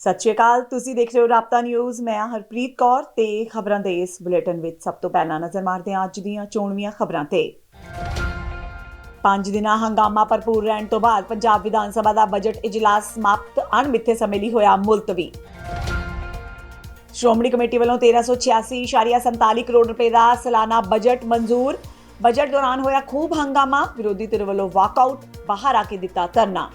ਸਤਿ ਸ਼੍ਰੀ ਅਕਾਲ, ਤੁਸੀਂ ਦੇਖ ਰਹੇ ਹੋ ਰਾਪਤਾ ਨਿਊਜ਼, ਮੈਂ ਹਰਪ੍ਰੀਤ ਕੌਰ ਤੇ ਖਬਰਾਂ ਦੇ ਇਸ ਬੁਲੇਟਿਨ ਵਿੱਚ ਸਭ ਤੋਂ ਪਹਿਲਾਂ ਨਜ਼ਰ ਮਾਰਦੇ ਹਾਂ ਅੱਜ ਦੀਆਂ ਚੋਣਵੀਆਂ ਖਬਰਾਂ ਤੇ। ਪੰਜ ਦਿਨਾਂ ਹੰਗਾਮਾ ਭਰਪੂਰ ਰਹਿਣ ਤੋਂ ਬਾਅਦ ਪੰਜਾਬ ਵਿਧਾਨ ਸਭਾ ਦਾ ਬਜਟ ਇਜਲਾਸ ਸਮਾਪਤ, ਅਣਮਿੱਥੇ ਸਮੇਂ ਲਈ ਹੋਇਆ ਮੁਲਤਵੀ। ਸ਼੍ਰੋਮਣੀ ਕਮੇਟੀ ਵੱਲੋਂ 1386.47 ਕਰੋੜ ਰੁਪਏ ਦਾ ਸਾਲਾਨਾ ਬਜਟ ਮਨਜ਼ੂਰ। ਬਜਟ ਦੌਰਾਨ ਹੋਇਆ ਖੂਬ ਹੰਗਾਮਾ, ਵਿਰੋਧੀ ਧਿਰ ਵੱਲੋਂ ਵਾਕਆਊਟ ਬਾਹਰ ਆ ਕੇ ਦਿੱਤਾ ਧਰਨਾ।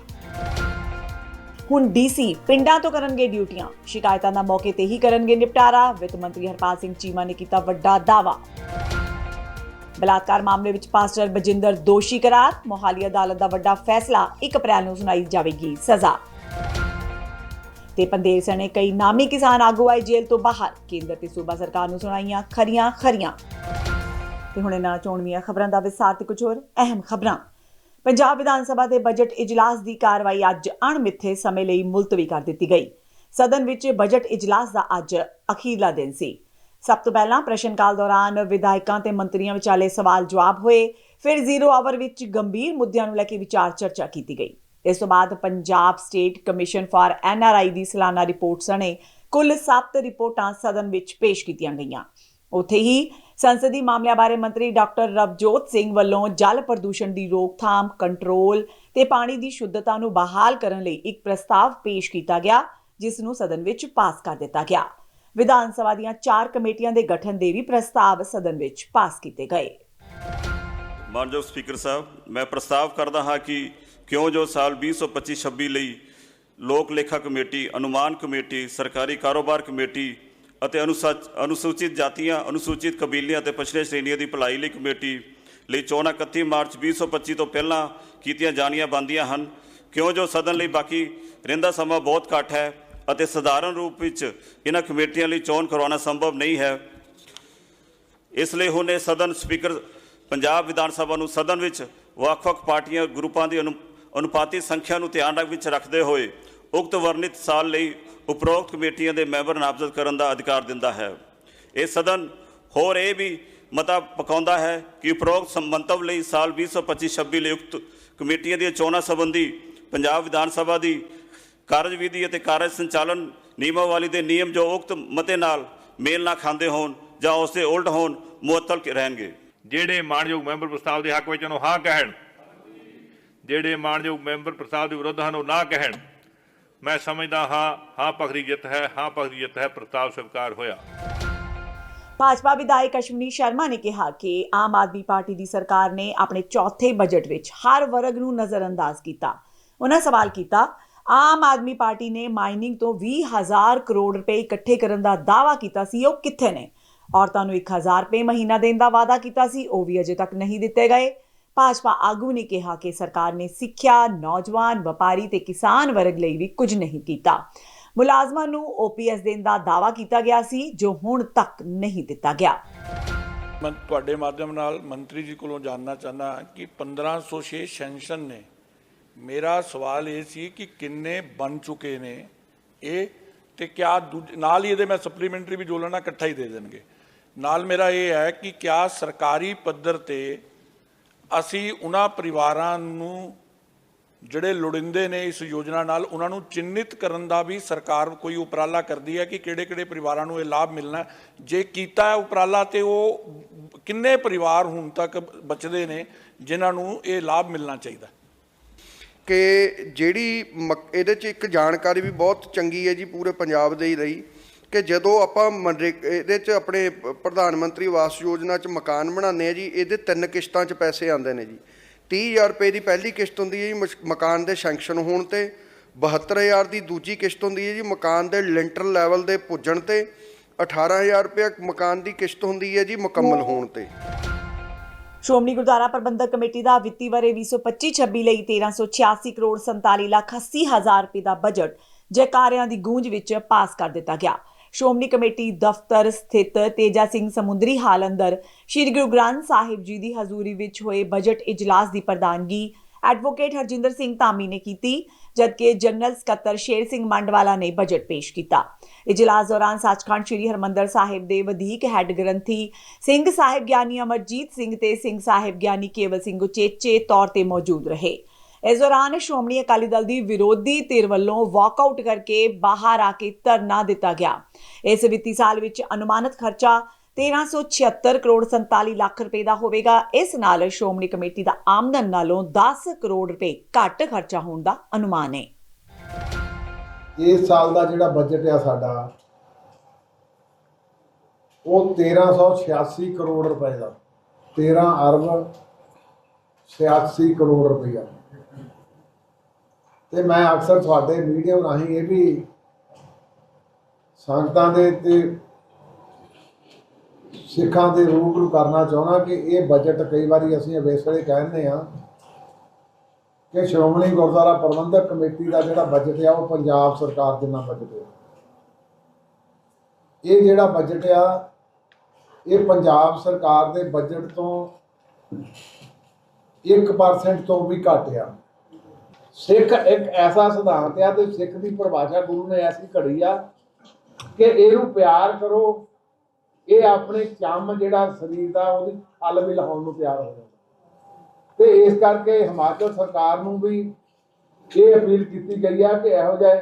ਹੁਣ ਡੀਸੀ ਪਿੰਡਾਂ ਤੋਂ ਕਰਨਗੇ ਡਿਊਟੀਆਂ। ਸ਼ਿਕਾਇਤਾਂ ਦਾ ਮੌਕੇ ਤੇ ਹੀ ਕਰਨਗੇ ਨਿਪਟਾਰਾ। ਵਿੱਤ ਮੰਤਰੀ ਹਰਪਾਲ ਸਿੰਘ ਚੀਮਾ ਨੇ ਕੀਤਾ ਵੱਡਾ ਦਾਅਵਾ। ਬਲਾਤਕਾਰ ਮਾਮਲੇ ਵਿੱਚ ਪਾਸਟਰ ਬਜਿੰਦਰ ਦੋਸ਼ੀ ਕਰਾਰ। ਮੋਹਾਲੀ ਅਦਾਲਤ ਦਾ ਵੱਡਾ ਫੈਸਲਾ 1 ਅਪ੍ਰੈਲ ਨੂੰ ਸੁਣਾਈ ਜਾਵੇਗੀ ਸਜ਼ਾ। ਤੇ ਪੰਦੇਰ ਸਣੇ ਕਈ ਨਾਮੀ ਕਿਸਾਨ ਆਗੂ ਆਏ ਜੇਲ੍ਹ ਤੋਂ ਬਾਹਰ। ਕੇਂਦਰ ਤੇ ਸੂਬਾ ਸਰਕਾਰ ਨੂੰ ਸੁਣਾਈਆਂ ਖਰੀਆਂ ਖਰੀਆਂ ਤੇ ਹੁਣ ਇਹਨਾਂ ਚੋਣਵੀਆਂ ਖਬਰਾਂ ਦਾ ਵਿਸਥਾਰ ਤੇ ਕੁਝ ਹੋਰ ਅਹਿਮ ਖਬਰਾਂ। ਪੰਜਾਬ ਵਿਧਾਨ ਸਭਾ ਦੇ ਬਜਟ ਇਜਲਾਸ ਦੀ ਕਾਰਵਾਈ ਅੱਜ ਅਣਮਿੱਥੇ ਸਮੇਂ ਲਈ ਮੁਲਤਵੀ ਕਰ ਦਿੱਤੀ ਗਈ। ਸਦਨ ਵਿੱਚ ਬਜਟ ਇਜਲਾਸ ਦਾ ਅੱਜ ਅਖੀਰਲਾ ਦਿਨ ਸੀ। ਸਭ ਤੋਂ ਪਹਿਲਾਂ ਪ੍ਰਸ਼ਨ ਕਾਲ ਦੌਰਾਨ ਵਿਧਾਇਕਾਂ ਤੇ ਮੰਤਰੀਆਂ ਵਿਚਾਲੇ ਸਵਾਲ ਜਵਾਬ ਹੋਏ। ਫਿਰ ਜ਼ੀਰੋ ਆਵਰ ਵਿੱਚ ਗੰਭੀਰ ਮੁੱਦਿਆਂ ਨੂੰ ਲੈ ਕੇ ਵਿਚਾਰ ਚਰਚਾ ਕੀਤੀ ਗਈ। ਇਸ ਤੋਂ ਬਾਅਦ Punjab state commission for NRI ਦੀ ਸਾਲਾਨਾ ਰਿਪੋਰਟ ਸਣੇ ਕੁੱਲ 7 ਰਿਪੋਰਟਾਂ ਸਦਨ ਵਿੱਚ ਪੇਸ਼ ਕੀਤੀਆਂ ਗਈਆਂ। ਉੱਥੇ ਹੀ ਸੰਸਦੀ ਮਾਮਲਿਆਂ ਬਾਰੇ ਮੰਤਰੀ ਡਾਕਟਰ ਰਵਜੋਤ ਸਿੰਘ ਵੱਲੋਂ ਜਲ ਪ੍ਰਦੂਸ਼ਣ ਦੀ ਰੋਕਥਾਮ ਕੰਟਰੋਲ ਤੇ ਪਾਣੀ ਦੀ ਸ਼ੁੱਧਤਾ ਨੂੰ ਬਹਾਲ ਕਰਨ ਲਈ ਇੱਕ ਪ੍ਰਸਤਾਵ ਪੇਸ਼ ਕੀਤਾ ਗਿਆ, ਜਿਸ ਨੂੰ ਸਦਨ ਵਿੱਚ ਪਾਸ ਕਰ ਦਿੱਤਾ ਗਿਆ। ਵਿਧਾਨ ਸਭਾ ਦੀਆਂ ਚਾਰ ਕਮੇਟੀਆਂ ਦੇ ਗਠਨ ਦੇ ਵੀ ਪ੍ਰਸਤਾਵ ਸਦਨ ਵਿੱਚ ਪਾਸ ਕੀਤੇ ਗਏ। ਮਾਨਯੋਗ ਸਪੀਕਰ ਸਾਹਿਬ, ਮੈਂ ਪ੍ਰਸਤਾਵ ਕਰਦਾ ਹਾਂ ਕਿ ਕਿਉਂ ਜੋ ਸਾਲ 2025-26 ਲਈ ਲੋਕ ਲੇਖਾ ਕਮੇਟੀ, ਅਨੁਮਾਨ ਕਮੇਟੀ, ਸਰਕਾਰੀ ਕਾਰੋਬਾਰ ਕਮੇਟੀ ਅਤੇ ਅਨੁਸਾ- ਅਨੁਸੂਚਿਤ ਜਾਤੀਆਂ, ਅਨੁਸੂਚਿਤ ਕਬੀਲਿਆਂ ਅਤੇ ਪਛੜੇ ਸ਼੍ਰੇਣੀਆਂ ਦੀ ਭਲਾਈ ਲਈ ਕਮੇਟੀ ਲਈ ਚੋਣਾਂ 31 ਮਾਰਚ 2025 ਤੋਂ ਪਹਿਲਾਂ ਕੀਤੀਆਂ ਜਾਣੀਆਂ ਬੰਦੀਆਂ ਹਨ। ਕਿਉਂ ਜੋ ਸਦਨ ਲਈ ਬਾਕੀ ਰਹਿੰਦਾ ਸਮਾਂ ਬਹੁਤ ਘੱਟ ਹੈ ਅਤੇ ਸਧਾਰਨ ਰੂਪ ਵਿੱਚ ਇਹਨਾਂ ਕਮੇਟੀਆਂ ਲਈ ਚੋਣ ਕਰਵਾਉਣਾ ਸੰਭਵ ਨਹੀਂ ਹੈ। ਇਸ ਲਈ ਹੁਣ ਇਹ ਸਦਨ ਸਪੀਕਰ ਪੰਜਾਬ ਵਿਧਾਨ ਸਭਾ ਨੂੰ ਸਦਨ ਵਿੱਚ ਵੱਖ-ਵੱਖ ਪਾਰਟੀਆਂ, ਗਰੁੱਪਾਂ ਦੀ ਅਨੁ- ਅਨੁਪਾਤੀ ਸੰਖਿਆ ਨੂੰ ਧਿਆਨ ਵਿੱਚ ਰੱਖਦੇ ਹੋਏ ਉਕਤ ਵਰਣਿਤ ਸਾਲ ਲਈ ਉਪਰੋਕਤ ਕਮੇਟੀਆਂ ਦੇ ਮੈਂਬਰ ਨਾਮਜ਼ਦ ਕਰਨ ਦਾ ਅਧਿਕਾਰ ਦਿੰਦਾ ਹੈ। ਇਹ ਸਦਨ ਹੋਰ ਇਹ ਵੀ ਮਤਾ ਪਕਾਉਂਦਾ ਹੈ ਕਿ ਉਪਰੋਕਤ ਸੰਬੰਧਵ ਲਈ ਸਾਲ 2025-26 ਲਈ ਉਕਤ ਕਮੇਟੀਆਂ ਦੀਆਂ ਚੋਣਾਂ ਸੰਬੰਧੀ ਪੰਜਾਬ ਵਿਧਾਨ ਸਭਾ ਦੀ ਕਾਰਜਵਿਧੀ ਅਤੇ ਕਾਰਜ ਸੰਚਾਲਨ ਨਿਯਮਾਵਲੀ ਦੇ ਨਿਯਮ ਜੋ ਉਕਤ ਮਤੇ ਨਾਲ ਮੇਲ ਨਾ ਖਾਂਦੇ ਹੋਣ ਜਾਂ ਉਸ ਦੇ ਉਲਟ ਹੋਣ ਮੁਅੱਤਲ ਰਹਿਣਗੇ। ਜਿਹੜੇ ਮਾਣਯੋਗ ਮੈਂਬਰ ਪ੍ਰਸਤਾਵ ਦੇ ਹੱਕ ਵਿੱਚ ਉਹਨੂੰ ਹਾਂ ਕਹਿਣ। ਜਿਹੜੇ ਮਾਣਯੋਗ ਮੈਂਬਰ ਪ੍ਰਸਤਾਵ ਦੇ ਵਿਰੁੱਧ ਹਨ, ਉਹ ਨਾ ਕਹਿਣ। ਮੈਂ ਸਮਝਦਾ ਹਾਂ ਹਾਂ ਪਖਰੀ ਜਿੱਤ ਹੈ, ਹਾਂ ਪਖਰੀ ਜਿੱਤ ਹੈ ਪ੍ਰਸਤਾਵ ਸਵੀਕਾਰ ਹੋਇਆ। ਭਾਜਪਾ ਵਿਧਾਇਕ ਅਸ਼ਵਨੀ ਸ਼ਰਮਾ ਨੇ ਕਿਹਾ ਕਿ ਆਮ ਆਦਮੀ ਪਾਰਟੀ ਦੀ ਸਰਕਾਰ ਨੇ ਆਪਣੇ ਚੌਥੇ ਬਜਟ ਵਿੱਚ ਹਰ ਵਰਗ ਨੂੰ ਨਜ਼ਰਅੰਦਾਜ਼ ਕੀਤਾ। ਉਹਨਾਂ ਸਵਾਲ ਕੀਤਾ, ਆਮ ਆਦਮੀ ਪਾਰਟੀ ਨੇ ਮਾਈਨਿੰਗ ਤੋਂ 20000 ਕਰੋੜ ਰੁਪਏ ਇਕੱਠੇ ਕਰਨ ਦਾ ਦਾਅਵਾ ਕੀਤਾ ਸੀ, ਉਹ ਕਿੱਥੇ ਨੇ? ਔਰਤਾਂ ਨੂੰ 1000 ਰੁਪਏ ਮਹੀਨਾ ਦੇਣ ਦਾ ਵਾਅਦਾ ਕੀਤਾ ਸੀ, ਉਹ ਵੀ ਅਜੇ ਤੱਕ ਨਹੀਂ ਦਿੱਤੇ ਗਏ। ਭਾਜਪਾ ਆਗੂ ਨੇ ਕਿਹਾ ਕਿ ਸਰਕਾਰ ਨੇ ਸਿੱਖਿਆ, ਨੌਜਵਾਨ, ਵਪਾਰੀ ਤੇ ਕਿਸਾਨ ਵਰਗ ਲਈ ਵੀ ਕੁਝ ਨਹੀਂ ਕੀਤਾ। ਮੁਲਾਜ਼ਮਾਂ ਨੂੰ ਓਪੀਐਸ ਦੇਣ ਦਾ ਦਾਅਵਾ ਕੀਤਾ ਗਿਆ ਸੀ, ਜੋ ਹੁਣ ਤੱਕ ਨਹੀਂ ਦਿੱਤਾ ਗਿਆ। ਮੈਂ ਤੁਹਾਡੇ ਮਾਧਿਅਮ ਨਾਲ ਮੰਤਰੀ ਜੀ ਕੋਲੋਂ ਜਾਣਨਾ ਚਾਹੁੰਦਾ ਹਾਂ ਕਿ 1506 ਸੈਂਸ਼ਨ ਨੇ, ਮੇਰਾ ਸਵਾਲ ਇਹ ਸੀ ਕਿ ਕਿੰਨੇ ਬਣ ਚੁੱਕੇ ਨੇ ਇਹ ਤੇ ਕਿਆ ਦੂਜ- ਨਾਲ ਹੀ ਇਹਦੇ ਮੈਂ ਸਪਲੀਮੈਂਟਰੀ ਵੀ ਜੋੜਨਾ ਇਕੱਠਾ ਹੀ ਦੇ ਦੇਣਗੇ। ਨਾਲ ਮੇਰਾ ਇਹ ਹੈ ਕਿ ਕਿਆ ਸਰਕਾਰੀ ਪੱਧਰ ਤੇ ਅਸੀਂ ਉਹਨਾਂ ਪਰਿਵਾਰਾਂ ਨੂੰ ਜਿਹੜੇ ਲੋੜਿੰਦੇ ਨੇ ਇਸ ਯੋਜਨਾ ਨਾਲ, ਉਹਨਾਂ ਨੂੰ ਚਿੰਨਿਤ ਕਰਨ ਦਾ ਵੀ ਸਰਕਾਰ ਕੋਈ ਉਪਰਾਲਾ ਕਰਦੀ ਹੈ ਕਿ ਕਿਹੜੇ-ਕਿਹੜੇ ਪਰਿਵਾਰਾਂ ਨੂੰ ਇਹ ਲਾਭ ਮਿਲਣਾ ਜੇ ਕੀਤਾ ਹੈ ਉਪਰਾਲਾ ਤੇ ਉਹ ਕਿੰਨੇ ਪਰਿਵਾਰ ਹੁਣ ਤੱਕ ਬਚਦੇ ਨੇ ਜਿਨ੍ਹਾਂ ਨੂੰ ਇਹ ਲਾਭ ਮਿਲਣਾ ਚਾਹੀਦਾ ਕਿ ਜਿਹੜੀ ਮਕ- ਇਹਦੇ 'ਚ ਇੱਕ ਜਾਣਕਾਰੀ ਵੀ ਬਹੁਤ ਚੰਗੀ ਹੈ ਜੀ, ਪੂਰੇ ਪੰਜਾਬ ਦੇ ਹੀ ਰਹੀ। ਕਿ ਜਦੋਂ ਆਪਾਂ ਮਨਰੇ ਇਹਦੇ 'ਚ ਆਪਣੇ ਪ੍ਰਧਾਨ ਮੰਤਰੀ ਆਵਾਸ ਯੋਜਨਾ 'ਚ ਮਕਾਨ ਬਣਾਉਂਦੇ ਆ ਜੀ ਇਹਦੇ ਤਿੰਨ ਕਿਸ਼ਤਾਂ 'ਚ ਪੈਸੇ ਆਉਂਦੇ ਨੇ ਜੀ। 30000 ਰੁਪਏ ਦੀ ਪਹਿਲੀ ਕਿਸ਼ਤ ਹੁੰਦੀ ਹੈ ਜੀ ਮਕਾਨ ਦੇ ਸੈਂਕਸ਼ਨ ਹੋਣ ਤੇ। 72000 ਦੀ ਦੂਜੀ ਕਿਸ਼ਤ ਹੁੰਦੀ ਹੈ ਜੀ ਮਕਾਨ ਦੇ ਲਿੰਟਰ ਲੈਵਲ ਦੇ ਪੁੱਜਣ ਤੇ। 18000 ਰੁਪਏ ਮਕਾਨ ਦੀ ਕਿਸ਼ਤ ਹੁੰਦੀ ਹੈ ਜੀ ਮੁਕੰਮਲ ਹੋਣ ਤੇ। ਸ਼੍ਰੋਮਣੀ ਗੁਰਦੁਆਰਾ ਪ੍ਰਬੰਧਕ ਕਮੇਟੀ ਦਾ ਵਿੱਤੀ ਵਰੇ 2025-26 ਲਈ 1386 ਕਰੋੜ 47 ਲੱਖ 80 ਹਜ਼ਾਰ ਰੁਪਏ ਦਾ ਬਜਟ ਜੈਕਾਰਿਆਂ ਦੀ ਗੂੰਜ ਵਿੱਚ ਪਾਸ ਕਰ ਦਿੱਤਾ ਗਿਆ। ਸ਼੍ਰੋਮਣੀ ਕਮੇਟੀ ਦਫ਼ਤਰ ਸਥਿਤ ਤੇਜਾ ਸਿੰਘ ਸਮੁੰਦਰੀ ਹਾਲ ਅੰਦਰ ਸ੍ਰੀ ਗੁਰੂ ਗ੍ਰੰਥ ਸਾਹਿਬ ਜੀ ਦੀ ਹਜ਼ੂਰੀ ਵਿੱਚ ਹੋਏ ਬਜਟ ਇਜਲਾਸ ਦੀ ਪ੍ਰਧਾਨਗੀ ਐਡਵੋਕੇਟ ਹਰਜਿੰਦਰ ਸਿੰਘ ਧਾਮੀ ਨੇ ਕੀਤੀ, ਜਦਕਿ ਜਨਰਲ ਸਕੱਤਰ ਸ਼ੇਰ ਸਿੰਘ ਮੰਡਵਾਲਾ ਨੇ ਬਜਟ ਪੇਸ਼ ਕੀਤਾ। ਇਜਲਾਸ ਦੌਰਾਨ ਸੱਚਖੰਡ ਸ੍ਰੀ ਹਰਮੰਦਰ ਸਾਹਿਬ ਦੇ ਵਧੀਕ ਹੈੱਡ ਗ੍ਰੰਥੀ ਸਿੰਘ ਸਾਹਿਬ ਗਿਆਨੀ ਅਮਰਜੀਤ ਸਿੰਘ ਤੇ ਸਿੰਘ ਸਾਹਿਬ ਗਿਆਨੀ ਕੇਵਲ ਸਿੰਘ ਉਚੇਚੇ ਤੌਰ ਤੇ ਮੌਜੂਦ ਰਹੇ। ਇਸ ਦੌਰਾਨ ਸ਼੍ਰੋਮਣੀ ਅਕਾਲੀ ਦਲ ਦੀ ਵਿਰੋਧੀ ਧਿਰ ਵੱਲੋਂ ਵਾਕਆਊਟ ਕਰਕੇ ਬਾਹਰ ਆ ਕੇ ਧਰਨਾ ਦਿੱਤਾ ਗਿਆ। ਇਸ ਵਿੱਤੀ ਸਾਲ ਵਿੱਚ ਅਨੁਮਾਨਿਤ ਖਰਚਾ 1376 ਕਰੋੜ 47 ਲੱਖ ਰੁਪਏ ਦਾ ਹੋਵੇਗਾ। ਇਸ ਨਾਲ ਸ਼੍ਰੋਮਣੀ ਕਮੇਟੀ ਦਾ ਆਮਦਨ ਨਾਲੋਂ 10 ਕਰੋੜ ਰੁਪਏ ਘੱਟ ਖਰਚਾ ਹੋਣ ਦਾ ਅਨੁਮਾਨ ਹੈ। ਇਸ ਸਾਲ ਦਾ ਜਿਹੜਾ ਬਜਟ ਆ ਸਾਡਾ, ਉਹ 1386 ਕਰੋੜ ਰੁਪਏ ਦਾ। 13 ਅਰਬ 86 ਕਰੋੜ ਰੁਪਇਆ ਤੇ ਮੈਂ ਅਕਸਰ ਤੁਹਾਡੇ ਮੀਡੀਆ ਰਾਹੀਂ ਇਹ ਵੀ ਸੰਗਤਾਂ ਦੇ ਤੇ ਸਿੱਖਾਂ ਦੇ ਰੂਬਰੂ ਕਰਨਾ ਚਾਹੁੰਦਾ ਕਿ ਇਹ ਬਜਟ ਕਈ ਵਾਰੀ ਅਸੀਂ ਇਸ ਵੇਲੇ ਕਹਿੰਦੇ ਆ ਕਿ ਸ਼੍ਰੋਮਣੀ ਗੁਰਦੁਆਰਾ ਪ੍ਰਬੰਧਕ ਕਮੇਟੀ ਦਾ ਜਿਹੜਾ ਬਜਟ ਆ ਉਹ ਪੰਜਾਬ ਸਰਕਾਰ ਦੇ ਨਾਲ ਬਜਟ ਆ। ਇਹ ਜਿਹੜਾ ਬਜਟ ਆ, ਇਹ ਪੰਜਾਬ ਸਰਕਾਰ ਦੇ ਬਜਟ ਤੋਂ 1% ਤੋਂ ਵੀ ਘੱਟ ਆ। ਸਿੱਖ ਇੱਕ ਐਸਾ ਸਿਧਾਂਤ ਆ ਤੇ ਸਿੱਖ ਦੀ ਪਰਿਭਾਸ਼ਾ ਗੁਰੂ ਨੇ ਐਸੀ ਘੜੀ ਆ ਕਿ ਇਹਨੂੰ ਪਿਆਰ ਕਰੋ, ਇਹ ਆਪਣੇ ਚੰਮ ਜਿਹੜਾ ਸਰੀਰ ਦਾ ਉਹਦੀ ਹੱਲ ਵੀ ਲਾਉਣ ਨੂੰ ਤਿਆਰ ਹੋ ਜਾਂਦਾ ਤੇ ਇਸ ਕਰਕੇ ਹਿਮਾਚਲ ਸਰਕਾਰ ਨੂੰ ਵੀ ਇਹ ਅਪੀਲ ਕੀਤੀ ਗਈ ਆ ਕਿ ਇਹੋ ਜਿਹੇ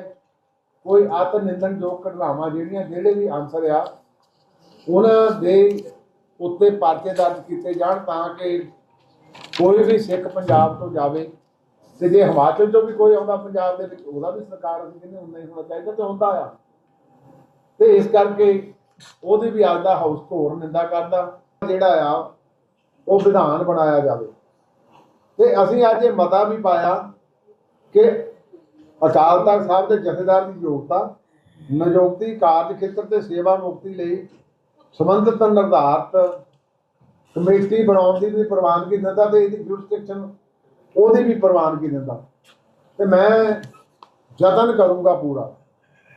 ਕੋਈ ਅਤ ਨਿੰਦਣਯੋਗ ਘਟਨਾਵਾਂ ਜਿਹੜੀਆਂ, ਜਿਹੜੇ ਵੀ ਆਨਸਰ ਆ, ਉਹਨਾਂ ਦੇ ਉੱਤੇ ਪਰਚੇ ਦਰਜ ਕੀਤੇ ਜਾਣ ਤਾਂ ਕਿ ਕੋਈ ਵੀ ਸਿੱਖ ਪੰਜਾਬ ਤੋਂ ਜਾਵੇ। ਤੇ ਜੇ ਹਿਮਾਚਲ ਚੋਂ ਵੀ ਕੋਈ ਆਉਂਦਾ, ਪੰਜਾਬ ਦੇ ਵਿੱਚ ਉਹਦਾ ਵੀ ਸਰਕਾਰ ਅਸੀਂ ਕਹਿੰਦੇ ਉਨਾ ਹੀ ਹੋਣਾ ਚਾਹੀਦਾ ਤੇ ਹੁੰਦਾ ਆ। ਤੇ ਇਸ ਕਰਕੇ ਉਹਦੀ ਵੀ ਅੱਜ ਦਾ ਹਾਊਸ ਘੋਰ ਨਿੰਦਾ ਕਰਦਾ, ਜਿਹੜਾ ਆ, ਉਹ ਵਿਧਾਨ ਬਣਾਇਆ ਜਾਵੇ। ਤੇ ਅਸੀਂ ਅੱਜ ਇਹ ਮਤਾ ਵੀ ਪਾਇਆ ਕਿ ਅਕਾਲ ਤਖਤ ਸਾਹਿਬ ਦੇ ਜਥੇਦਾਰ ਦੀ ਯੋਗਤਾ, ਨਿਯੁਕਤੀ, ਕਾਰਜ ਖੇਤਰ ਤੇ ਸੇਵਾ ਮੁਕਤੀ ਲਈ ਸੰਬੰਧਿਤ ਨਿਰਧਾਰਤ ਕਮੇਟੀ ਬਣਾਉਣ ਦੀ ਵੀ ਪ੍ਰਵਾਨਗੀ ਦਿੰਦਾ ਤੇ ਇਹਦੀ ਜੁਰਿਸਡਿਕਸ਼ਨ ਉਹਦੀ ਵੀ ਪ੍ਰਵਾਨਗੀ ਦਿੰਦਾ। ਤੇ ਮੈਂ ਯਤਨ ਕਰੂੰਗਾ ਪੂਰਾ।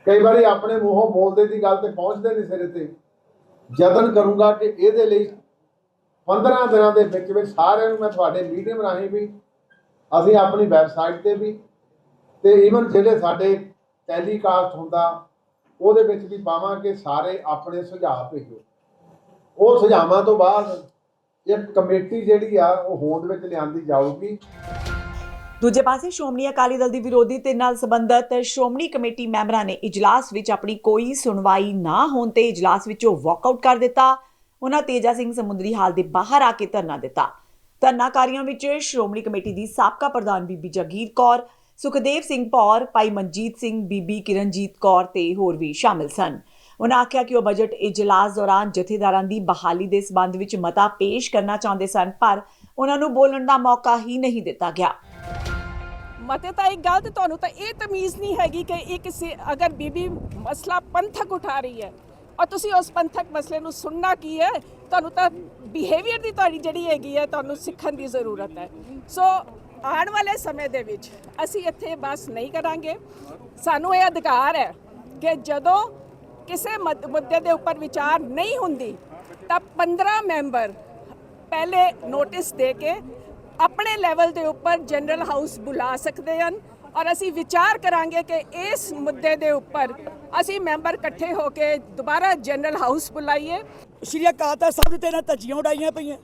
ਕਈ ਵਾਰੀ ਆਪਣੇ ਮੂੰਹੋਂ ਬੋਲਦੇ ਦੀ ਗੱਲ ਤੇ ਪਹੁੰਚਦੇ ਨਹੀਂ ਸਿਰੇ ਤੇ। ਯਤਨ ਕਰੂੰਗਾ ਕਿ ਇਹਦੇ ਲਈ 15 ਦਿਨਾਂ ਦੇ ਵਿੱਚ ਵਿੱਚ ਸਾਰਿਆਂ ਨੂੰ ਮੈਂ ਤੁਹਾਡੇ ਮੀਡੀਅਮ ਰਾਹੀਂ ਵੀ, ਅਸੀਂ ਆਪਣੀ ਵੈਬਸਾਈਟ ਤੇ ਵੀ, ਤੇ ਈਵਨ ਜਿਹੜੇ ਸਾਡੇ ਟੈਲੀਕਾਸਟ ਹੁੰਦਾ, ਉਹਦੇ ਵਿੱਚ ਵੀ ਪਾਵਾਂਗੇ ਸਾਰੇ ਆਪਣੇ ਸੁਝਾਅ ਭੇਜੋ। ਉਹ ਸੁਝਾਵਾਂ ਤੋਂ ਬਾਅਦ ਇੱਕ ਕਮੇਟੀ ਜਿਹੜੀ ਆ, ਉਹ ਹੋਂਦ ਵਿੱਚ ਲਿਆਂਦੀ ਜਾਊਗੀ। ਦੂਜੇ ਪਾਸੇ ਸ਼੍ਰੋਮਣੀ ਅਕਾਲੀ ਦਲ ਦੀ ਵਿਰੋਧੀ ਧਿਰ ਨਾਲ ਸੰਬੰਧਤ ਸ਼੍ਰੋਮਣੀ ਕਮੇਟੀ ਮੈਂਬਰਾਂ ਨੇ ਇਜਲਾਸ ਵਿੱਚ ਆਪਣੀ ਕੋਈ ਸੁਣਵਾਈ ਨਾ ਹੋਣ ਤੇ ਇਜਲਾਸ ਵਿੱਚੋਂ ਵਾਕਆਊਟ ਕਰ ਦਿੱਤਾ। ਉਹਨਾਂ ਤੇਜਾ ਸਿੰਘ ਸਮੁੰਦਰੀ ਹਾਲ ਦੇ ਬਾਹਰ ਆ ਕੇ ਧਰਨਾ ਦਿੱਤਾ। ਧਰਨਾਕਾਰੀਆਂ ਵਿੱਚ ਸ਼੍ਰੋਮਣੀ ਕਮੇਟੀ ਦੀ ਸਾਬਕਾ ਪ੍ਰਧਾਨ ਬੀਬੀ ਜਗੀਰ ਕੌਰ, ਸੁਖਦੇਵ ਸਿੰਘ ਪੌਰ ਭਾਈ ਮਨਜੀਤ ਸਿੰਘ, ਬੀਬੀ ਕਿਰਨਜੀਤ ਕੌਰ ਤੇ ਹੋਰ ਵੀ ਸ਼ਾਮਿਲ ਸਨ। ਉਹਨਾਂ ਆਖਿਆ ਕਿ ਉਹ ਬਜਟ ਇਜਲਾਸ ਦੌਰਾਨ ਜਥੇਦਾਰਾਂ ਦੀ ਬਹਾਲੀ ਦੇ ਸਬੰਧ ਵਿੱਚ ਮਤਾ ਪੇਸ਼ ਕਰਨਾ ਚਾਹੁੰਦੇ ਸਨ, ਪਰ ਉਹਨਾਂ ਨੂੰ ਬੋਲਣ ਦਾ ਮੌਕਾ ਹੀ ਨਹੀਂ ਦਿੱਤਾ ਗਿਆ। ਮਤੇ ਤਾਂ ਇੱਕ ਗੱਲ ਤੇ ਤੁਹਾਨੂੰ ਤਾਂ ਇਹ ਤਮੀਜ਼ ਨਹੀਂ ਹੈਗੀ ਕਿ ਇਹ ਕਿਸੇ ਅਗਰ ਬੀਬੀ ਮਸਲਾ ਪੰਥਕ ਉਠਾ ਰਹੀ ਹੈ ਔਰ ਤੁਸੀਂ ਉਸ ਪੰਥਕ ਮਸਲੇ ਨੂੰ ਸੁਣਨਾ ਕੀ ਹੈ, ਤੁਹਾਨੂੰ ਤਾਂ ਬਿਹੇਵੀਅਰ ਦੀ ਤੁਹਾਡੀ ਜਿਹੜੀ ਹੈਗੀ ਹੈ, ਤੁਹਾਨੂੰ ਸਿੱਖਣ ਦੀ ਜ਼ਰੂਰਤ ਹੈ। ਸੋ ਆਉਣ ਵਾਲੇ ਸਮੇਂ ਦੇ ਵਿੱਚ ਅਸੀਂ ਇੱਥੇ ਬਸ ਨਹੀਂ ਕਰਾਂਗੇ। ਸਾਨੂੰ ਇਹ ਅਧਿਕਾਰ ਹੈ ਕਿ ਜਦੋਂ ਕਿਸੇ ਮਦ- ਦੇ ਉੱਪਰ ਵਿਚਾਰ ਨਹੀਂ ਹੁੰਦੀ ਤਾਂ 15 ਮੈਂਬਰ ਪਹਿਲੇ ਨੋਟਿਸ ਦੇ ਕੇ ਆਪਣੇ ਲੈਵਲ ਦੇ ਉੱਪਰ ਜਨਰਲ ਹਾਊਸ ਬੁਲਾ ਸਕਦੇ ਹਨ ਔਰ ਅਸੀਂ ਵਿਚਾਰ ਕਰਾਂਗੇ ਕਿ ਇਸ ਮੁੱਦੇ ਦੇ ਉੱਪਰ ਅਸੀਂ ਮੈਂਬਰ ਇਕੱਠੇ ਹੋ ਕੇ ਦੁਬਾਰਾ ਜਨਰਲ ਹਾਊਸ ਬੁਲਾਈਏ। ਸ਼੍ਰੀ ਅਕਾਲ ਤਖਤ ਸਾਹਿਬ ਤੇ ਇਹਨਾਂ ਧੱਜੀਆਂ ਉਡਾਈਆਂ ਪਈਆਂ।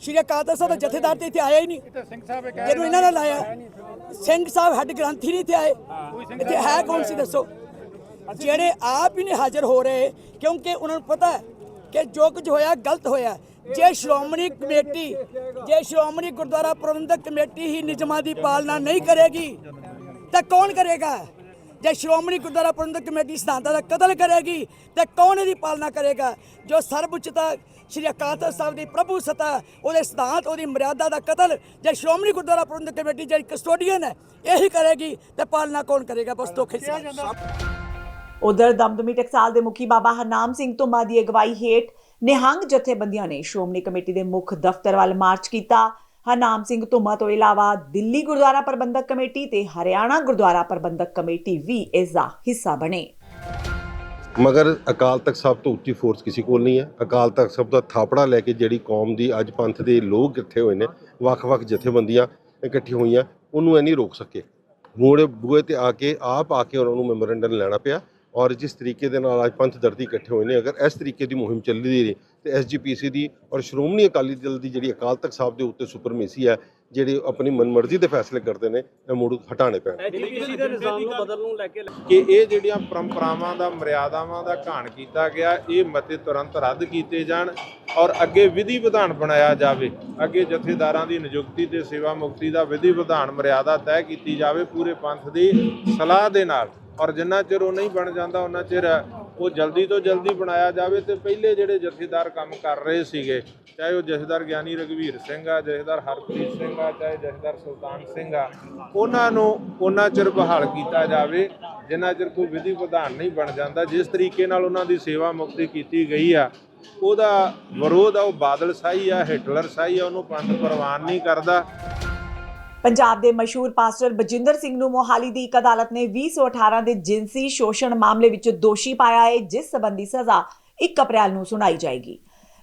ਸ਼੍ਰੀ ਅਕਾਲ ਤਖਤ ਸਾਹਿਬ ਦਾ ਜਥੇਦਾਰ ਤੇ ਇੱਥੇ ਆਇਆ ਹੀ ਨਹੀਂ। ਜਿਹਨੂੰ ਇਹਨਾਂ ਨੇ ਲਾਇਆ ਸਿੰਘ ਸਾਹਿਬ ਹੈੱਡ ਗ੍ਰੰਥੀ ਨਹੀਂ ਇੱਥੇ ਆਏ। ਇੱਥੇ ਹੈ ਕੌਣ ਸੀ ਦੱਸੋ? ਜਿਹੜੇ ਆਪ ਹੀ ਨਹੀਂ ਹਾਜ਼ਰ ਹੋ ਰਹੇ, ਕਿਉਂਕਿ ਉਹਨਾਂ ਨੂੰ ਪਤਾ ਹੈ ਕਿ ਜੋ ਕੁਝ ਹੋਇਆ ਗਲਤ ਹੋਇਆ। ਜੇ ਸ਼੍ਰੋਮਣੀ ਕਮੇਟੀ, ਜੇ ਸ਼੍ਰੋਮਣੀ ਗੁਰਦੁਆਰਾ ਪ੍ਰਬੰਧਕ ਕਮੇਟੀ ਹੀ ਨਿਯਮਾਂ ਦੀ ਪਾਲਣਾ ਨਹੀਂ ਕਰੇਗੀ, ਤਾਂ ਕੌਣ ਕਰੇਗਾ? ਜੇ ਸ਼੍ਰੋਮਣੀ ਗੁਰਦੁਆਰਾ ਪ੍ਰਬੰਧਕ ਕਮੇਟੀ ਸਿਧਾਂਤਾਂ ਦਾ ਕਤਲ ਕਰੇਗੀ, ਤੇ ਕੌਣ ਇਹਦੀ ਪਾਲਣਾ ਕਰੇਗਾ? ਜੋ ਸਰਵਉੱਚਤਾ ਸ਼੍ਰੀ ਅਕਾਲ ਤਖਤ ਸਾਹਿਬ ਦੀ ਪ੍ਰਭੂ ਸਤਾ, ਉਹਦੇ ਸਿਧਾਂਤ, ਉਹਦੀ ਮਰਿਆਦਾ ਦਾ ਕਤਲ, ਜੇ ਸ਼੍ਰੋਮਣੀ ਗੁਰਦੁਆਰਾ ਪ੍ਰਬੰਧਕ ਕਮੇਟੀ ਜਿਹੜੀ ਕਸਟੋਡੀਅਨ ਹੈ, ਇਹੀ ਕਰੇਗੀ, ਤੇ ਪਾਲਣਾ ਕੌਣ ਕਰੇਗਾ? ਬਸ ਧੋਖੇ ਸੀ ਉਧਰ ਦਮਦਮੀ ਟਕਸਾਲ ਦੇ ਮੁਖੀ ਬਾਬਾ ਹਰਨਾਮ ਸਿੰਘ ਧੁਮਾ ਦੀ ਅਗਵਾਈ ਹੇਠ ਨਿਹੰਗ ਜਥੇਬੰਦੀਆਂ ਨੇ ਸ਼੍ਰੋਮਣੀ ਕਮੇਟੀ ਦੇ ਮੁੱਖ ਦਫ਼ਤਰ ਵੱਲ ਮਾਰਚ ਕੀਤਾ। ਹਰਨਾਮ ਸਿੰਘ ਧੁਮਾ ਤੋਂ ਇਲਾਵਾ ਦਿੱਲੀ ਗੁਰਦੁਆਰਾ ਪ੍ਰਬੰਧਕ ਕਮੇਟੀ ਤੇ ਹਰਿਆਣਾ ਗੁਰਦੁਆਰਾ ਪ੍ਰਬੰਧਕ ਕਮੇਟੀ ਵੀ ਇਸ ਦਾ ਹਿੱਸਾ ਬਣੇ। ਮਗਰ ਅਕਾਲ ਤਖਤ ਸਾਹਿਬ ਤੋਂ ਉੱਚੀ ਫੋਰਸ ਕਿਸੇ ਕੋਲ ਨਹੀਂ ਹੈ। ਅਕਾਲ ਤਖਤ ਸਾਹਿਬ ਦਾ ਥਾਪੜਾ ਲੈ ਕੇ ਜਿਹੜੀ ਕੌਮ ਦੀ ਅੱਜ ਪੰਥ ਦੇ ਲੋਕ ਇਕੱਠੇ ਹੋਏ ਨੇ, ਵੱਖ-ਵੱਖ ਜਥੇਬੰਦੀਆਂ ਇਕੱਠੀ ਹੋਈਆਂ, ਉਹਨੂੰ ਇਹ ਨਹੀਂ ਰੋਕ ਸਕੇ। ਮੋੜੇ ਬੂਏ ਤੇ ਆ ਕੇ, ਆਪ ਆ ਕੇ ਉਹਨਾਂ ਨੂੰ ਮੈਮੋਰੈਂਡਮ ਲੈਣਾ ਪਿਆ। ਔਰ ਜਿਸ ਤਰੀਕੇ ਦੇ ਨਾਲ ਅੱਜ ਪੰਥ ਦਰਦੀ ਇਕੱਠੇ ਹੋਏ ਨੇ ਅਗਰ ਇਸ ਤਰੀਕੇ ਦੀ ਮੁਹਿੰਮ ਚੱਲਦੀ ਰਹੀ ਤੇ ਐਸਜੀਪੀਸੀ ਦੀ ਔਰ ਸ਼੍ਰੋਮਣੀ ਅਕਾਲੀ ਦਲ ਦੀ ਜਿਹੜੀ ਅਕਾਲ ਤਖਤ ਸਾਹਿਬ ਦੇ ਉੱਤੇ ਸੁਪਰਮੇਸੀ ਹੈ ਜਿਹੜੇ ਆਪਣੀ ਮਨਮਰਜ਼ੀ ਦੇ ਫੈਸਲੇ ਕਰਦੇ ਨੇ ਇਹ ਮੁੜ ਹਟਾਣੇ ਪੈਣ। ਕਿ ਇਹ ਜਿਹੜੀਆਂ ਪਰੰਪਰਾਵਾਂ ਦਾ ਮਰਿਆਦਾਵਾਂ ਦਾ ਘਾਣ ਕੀਤਾ ਗਿਆ ਇਹ ਮਤੇ ਤੁਰੰਤ ਰੱਦ ਕੀਤੇ ਜਾਣ ਔਰ ਅੱਗੇ ਵਿਧੀ ਵਿਧਾਨ ਬਣਾਇਆ ਜਾਵੇ। ਅੱਗੇ ਜਥੇਦਾਰਾਂ ਦੀ ਨਿਯੁਕਤੀ ਤੇ ਸੇਵਾ ਮੁਕਤੀ ਦਾ ਵਿਧੀ ਵਿਧਾਨ ਮਰਿਆਦਾ ਤੈਅ ਕੀਤੀ ਜਾਵੇ ਪੂਰੇ ਪੰਥ ਦੀ ਸਲਾਹ ਦੇ ਨਾਲ। ਔਰ ਜਿੰਨਾ ਚਿਰ ਉਹ ਨਹੀਂ ਬਣ ਜਾਂਦਾ, ਉਹਨਾਂ ਚਿਰ ਉਹ ਜਲਦੀ ਤੋਂ ਜਲਦੀ ਬਣਾਇਆ ਜਾਵੇ ਤੇ ਪਹਿਲੇ ਜਿਹੜੇ ਜਥੇਦਾਰ ਕੰਮ ਕਰ ਰਹੇ ਸੀਗੇ, ਚਾਹੇ ਉਹ ਜਥੇਦਾਰ ਗਿਆਨੀ ਰਗਵੀਰ ਸਿੰਘ ਆ, ਜਥੇਦਾਰ ਹਰਪ੍ਰੀਤ ਸਿੰਘ ਆ, ਚਾਹੇ ਜਥੇਦਾਰ ਸੁਲਤਾਨ ਸਿੰਘ ਆ, ਉਹਨਾਂ ਨੂੰ ਉਹਨਾਂ ਚਿਰ ਬਹਾਲ ਕੀਤਾ ਜਾਵੇ, ਜਿੰਨਾ ਚਿਰ ਕੋਈ ਵਿਧੀ ਵਿਧਾਨ ਨਹੀਂ ਬਣ ਜਾਂਦਾ, ਜਿਸ ਤਰੀਕੇ ਨਾਲ ਉਹਨਾਂ ਦੀ ਸੇਵਾ ਮੁਕਤੀ ਕੀਤੀ ਗਈ ਆ, ਉਹਦਾ ਵਿਰੋਧ ਆ, ਉਹ ਬਾਦਲ ਸਾਈ ਆ ਹਿਟਲਰ ਸਾਈ ਆ, ਉਹਨੂੰ ਪੰਥ ਪ੍ਰਵਾਨ ਨਹੀਂ ਕਰਦਾ। ਪੰਜਾਬ ਦੇ ਮਸ਼ਹੂਰ ਪਾਸਟਰ ਬਜਿੰਦਰ ਸਿੰਘ ਨੂੰ ਮੋਹਾਲੀ ਦੀ ਇੱਕ ਅਦਾਲਤ ਨੇ 2018 ਦੇ ਜਿਨਸੀ ਸ਼ੋਸ਼ਣ ਮਾਮਲੇ ਵਿੱਚ ਦੋਸ਼ੀ ਪਾਇਆ ਹੈ, ਜਿਸ ਸੰਬੰਧੀ ਸਜ਼ਾ 1 ਅਪ੍ਰੈਲ ਨੂੰ ਸੁਣਾਈ ਜਾਏਗੀ।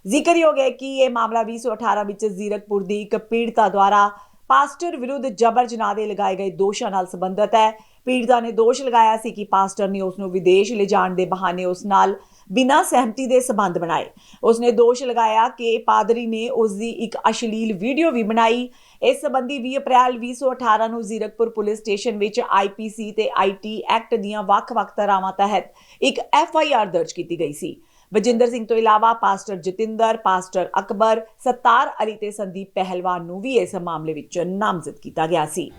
ਜ਼ਿਕਰਯੋਗ ਹੈ ਕਿ ਇਹ ਮਾਮਲਾ 2018 ਵਿੱਚ ਜ਼ੀਰਕਪੁਰ ਦੀ ਇੱਕ ਪੀੜਤਾ ਦੁਆਰਾ ਪਾਸਟਰ ਵਿਰੁੱਧ ਜਬਰ ਜਨਾਹ ਦੇ ਲਗਾਏ ਗਏ ਦੋਸ਼ਾਂ ਨਾਲ ਸੰਬੰਧਿਤ ਹੈ। ਪੀੜਤਾ ਨੇ ਦੋਸ਼ ਲਗਾਇਆ ਸੀ ਕਿ ਪਾਸਟਰ ਨੇ ਉਸ ਨੂੰ ਵਿਦੇਸ਼ ਲਿਜਾਣ ਦੇ ਬਹਾਨੇ ਉਸ ਨਾਲ ਬਿਨਾਂ ਸਹਿਮਤੀ ਦੇ ਸਬੰਧ ਬਣਾਏ। ਉਸਨੇ ਦੋਸ਼ ਲਗਾਇਆ ਕਿ ਪਾਦਰੀ ਨੇ ਉਸ ਦੀ ਇੱਕ ਅਸ਼ਲੀਲ ਵੀਡੀਓ ਵੀ ਬਣਾਈ। ਇਸ ਸੰਬੰਧੀ 20 ਅਪ੍ਰੈਲ 2018 ਨੂੰ ਜ਼ੀਰਕਪੁਰ ਪੁਲਿਸ ਸਟੇਸ਼ਨ ਵਿੱਚ ਆਈਪੀਸੀ ਤੇ ਆਈਟੀ ਐਕਟ ਦੀਆਂ ਵੱਖ-ਵੱਖ ਧਾਰਾਵਾਂ ਤਹਿਤ ਇੱਕ ਐਫਆਈਆਰ ਦਰਜ ਕੀਤੀ ਗਈ ਸੀ। ਵਜਿੰਦਰ ਸਿੰਘ ਤੋਂ ਇਲਾਵਾ ਪਾਸਟਰ ਜਤਿੰਦਰ, ਪਾਸਟਰ ਅਕਬਰ, ਸਤਾਰ ਅਲੀ ਤੇ ਸੰਦੀਪ ਪਹਿਲਵਾਨ ਨੂੰ ਵੀ ਇਸ ਮਾਮਲੇ ਵਿੱਚ ਨਾਮਜ਼ਦ ਕੀਤਾ ਗਿਆ ਸੀ।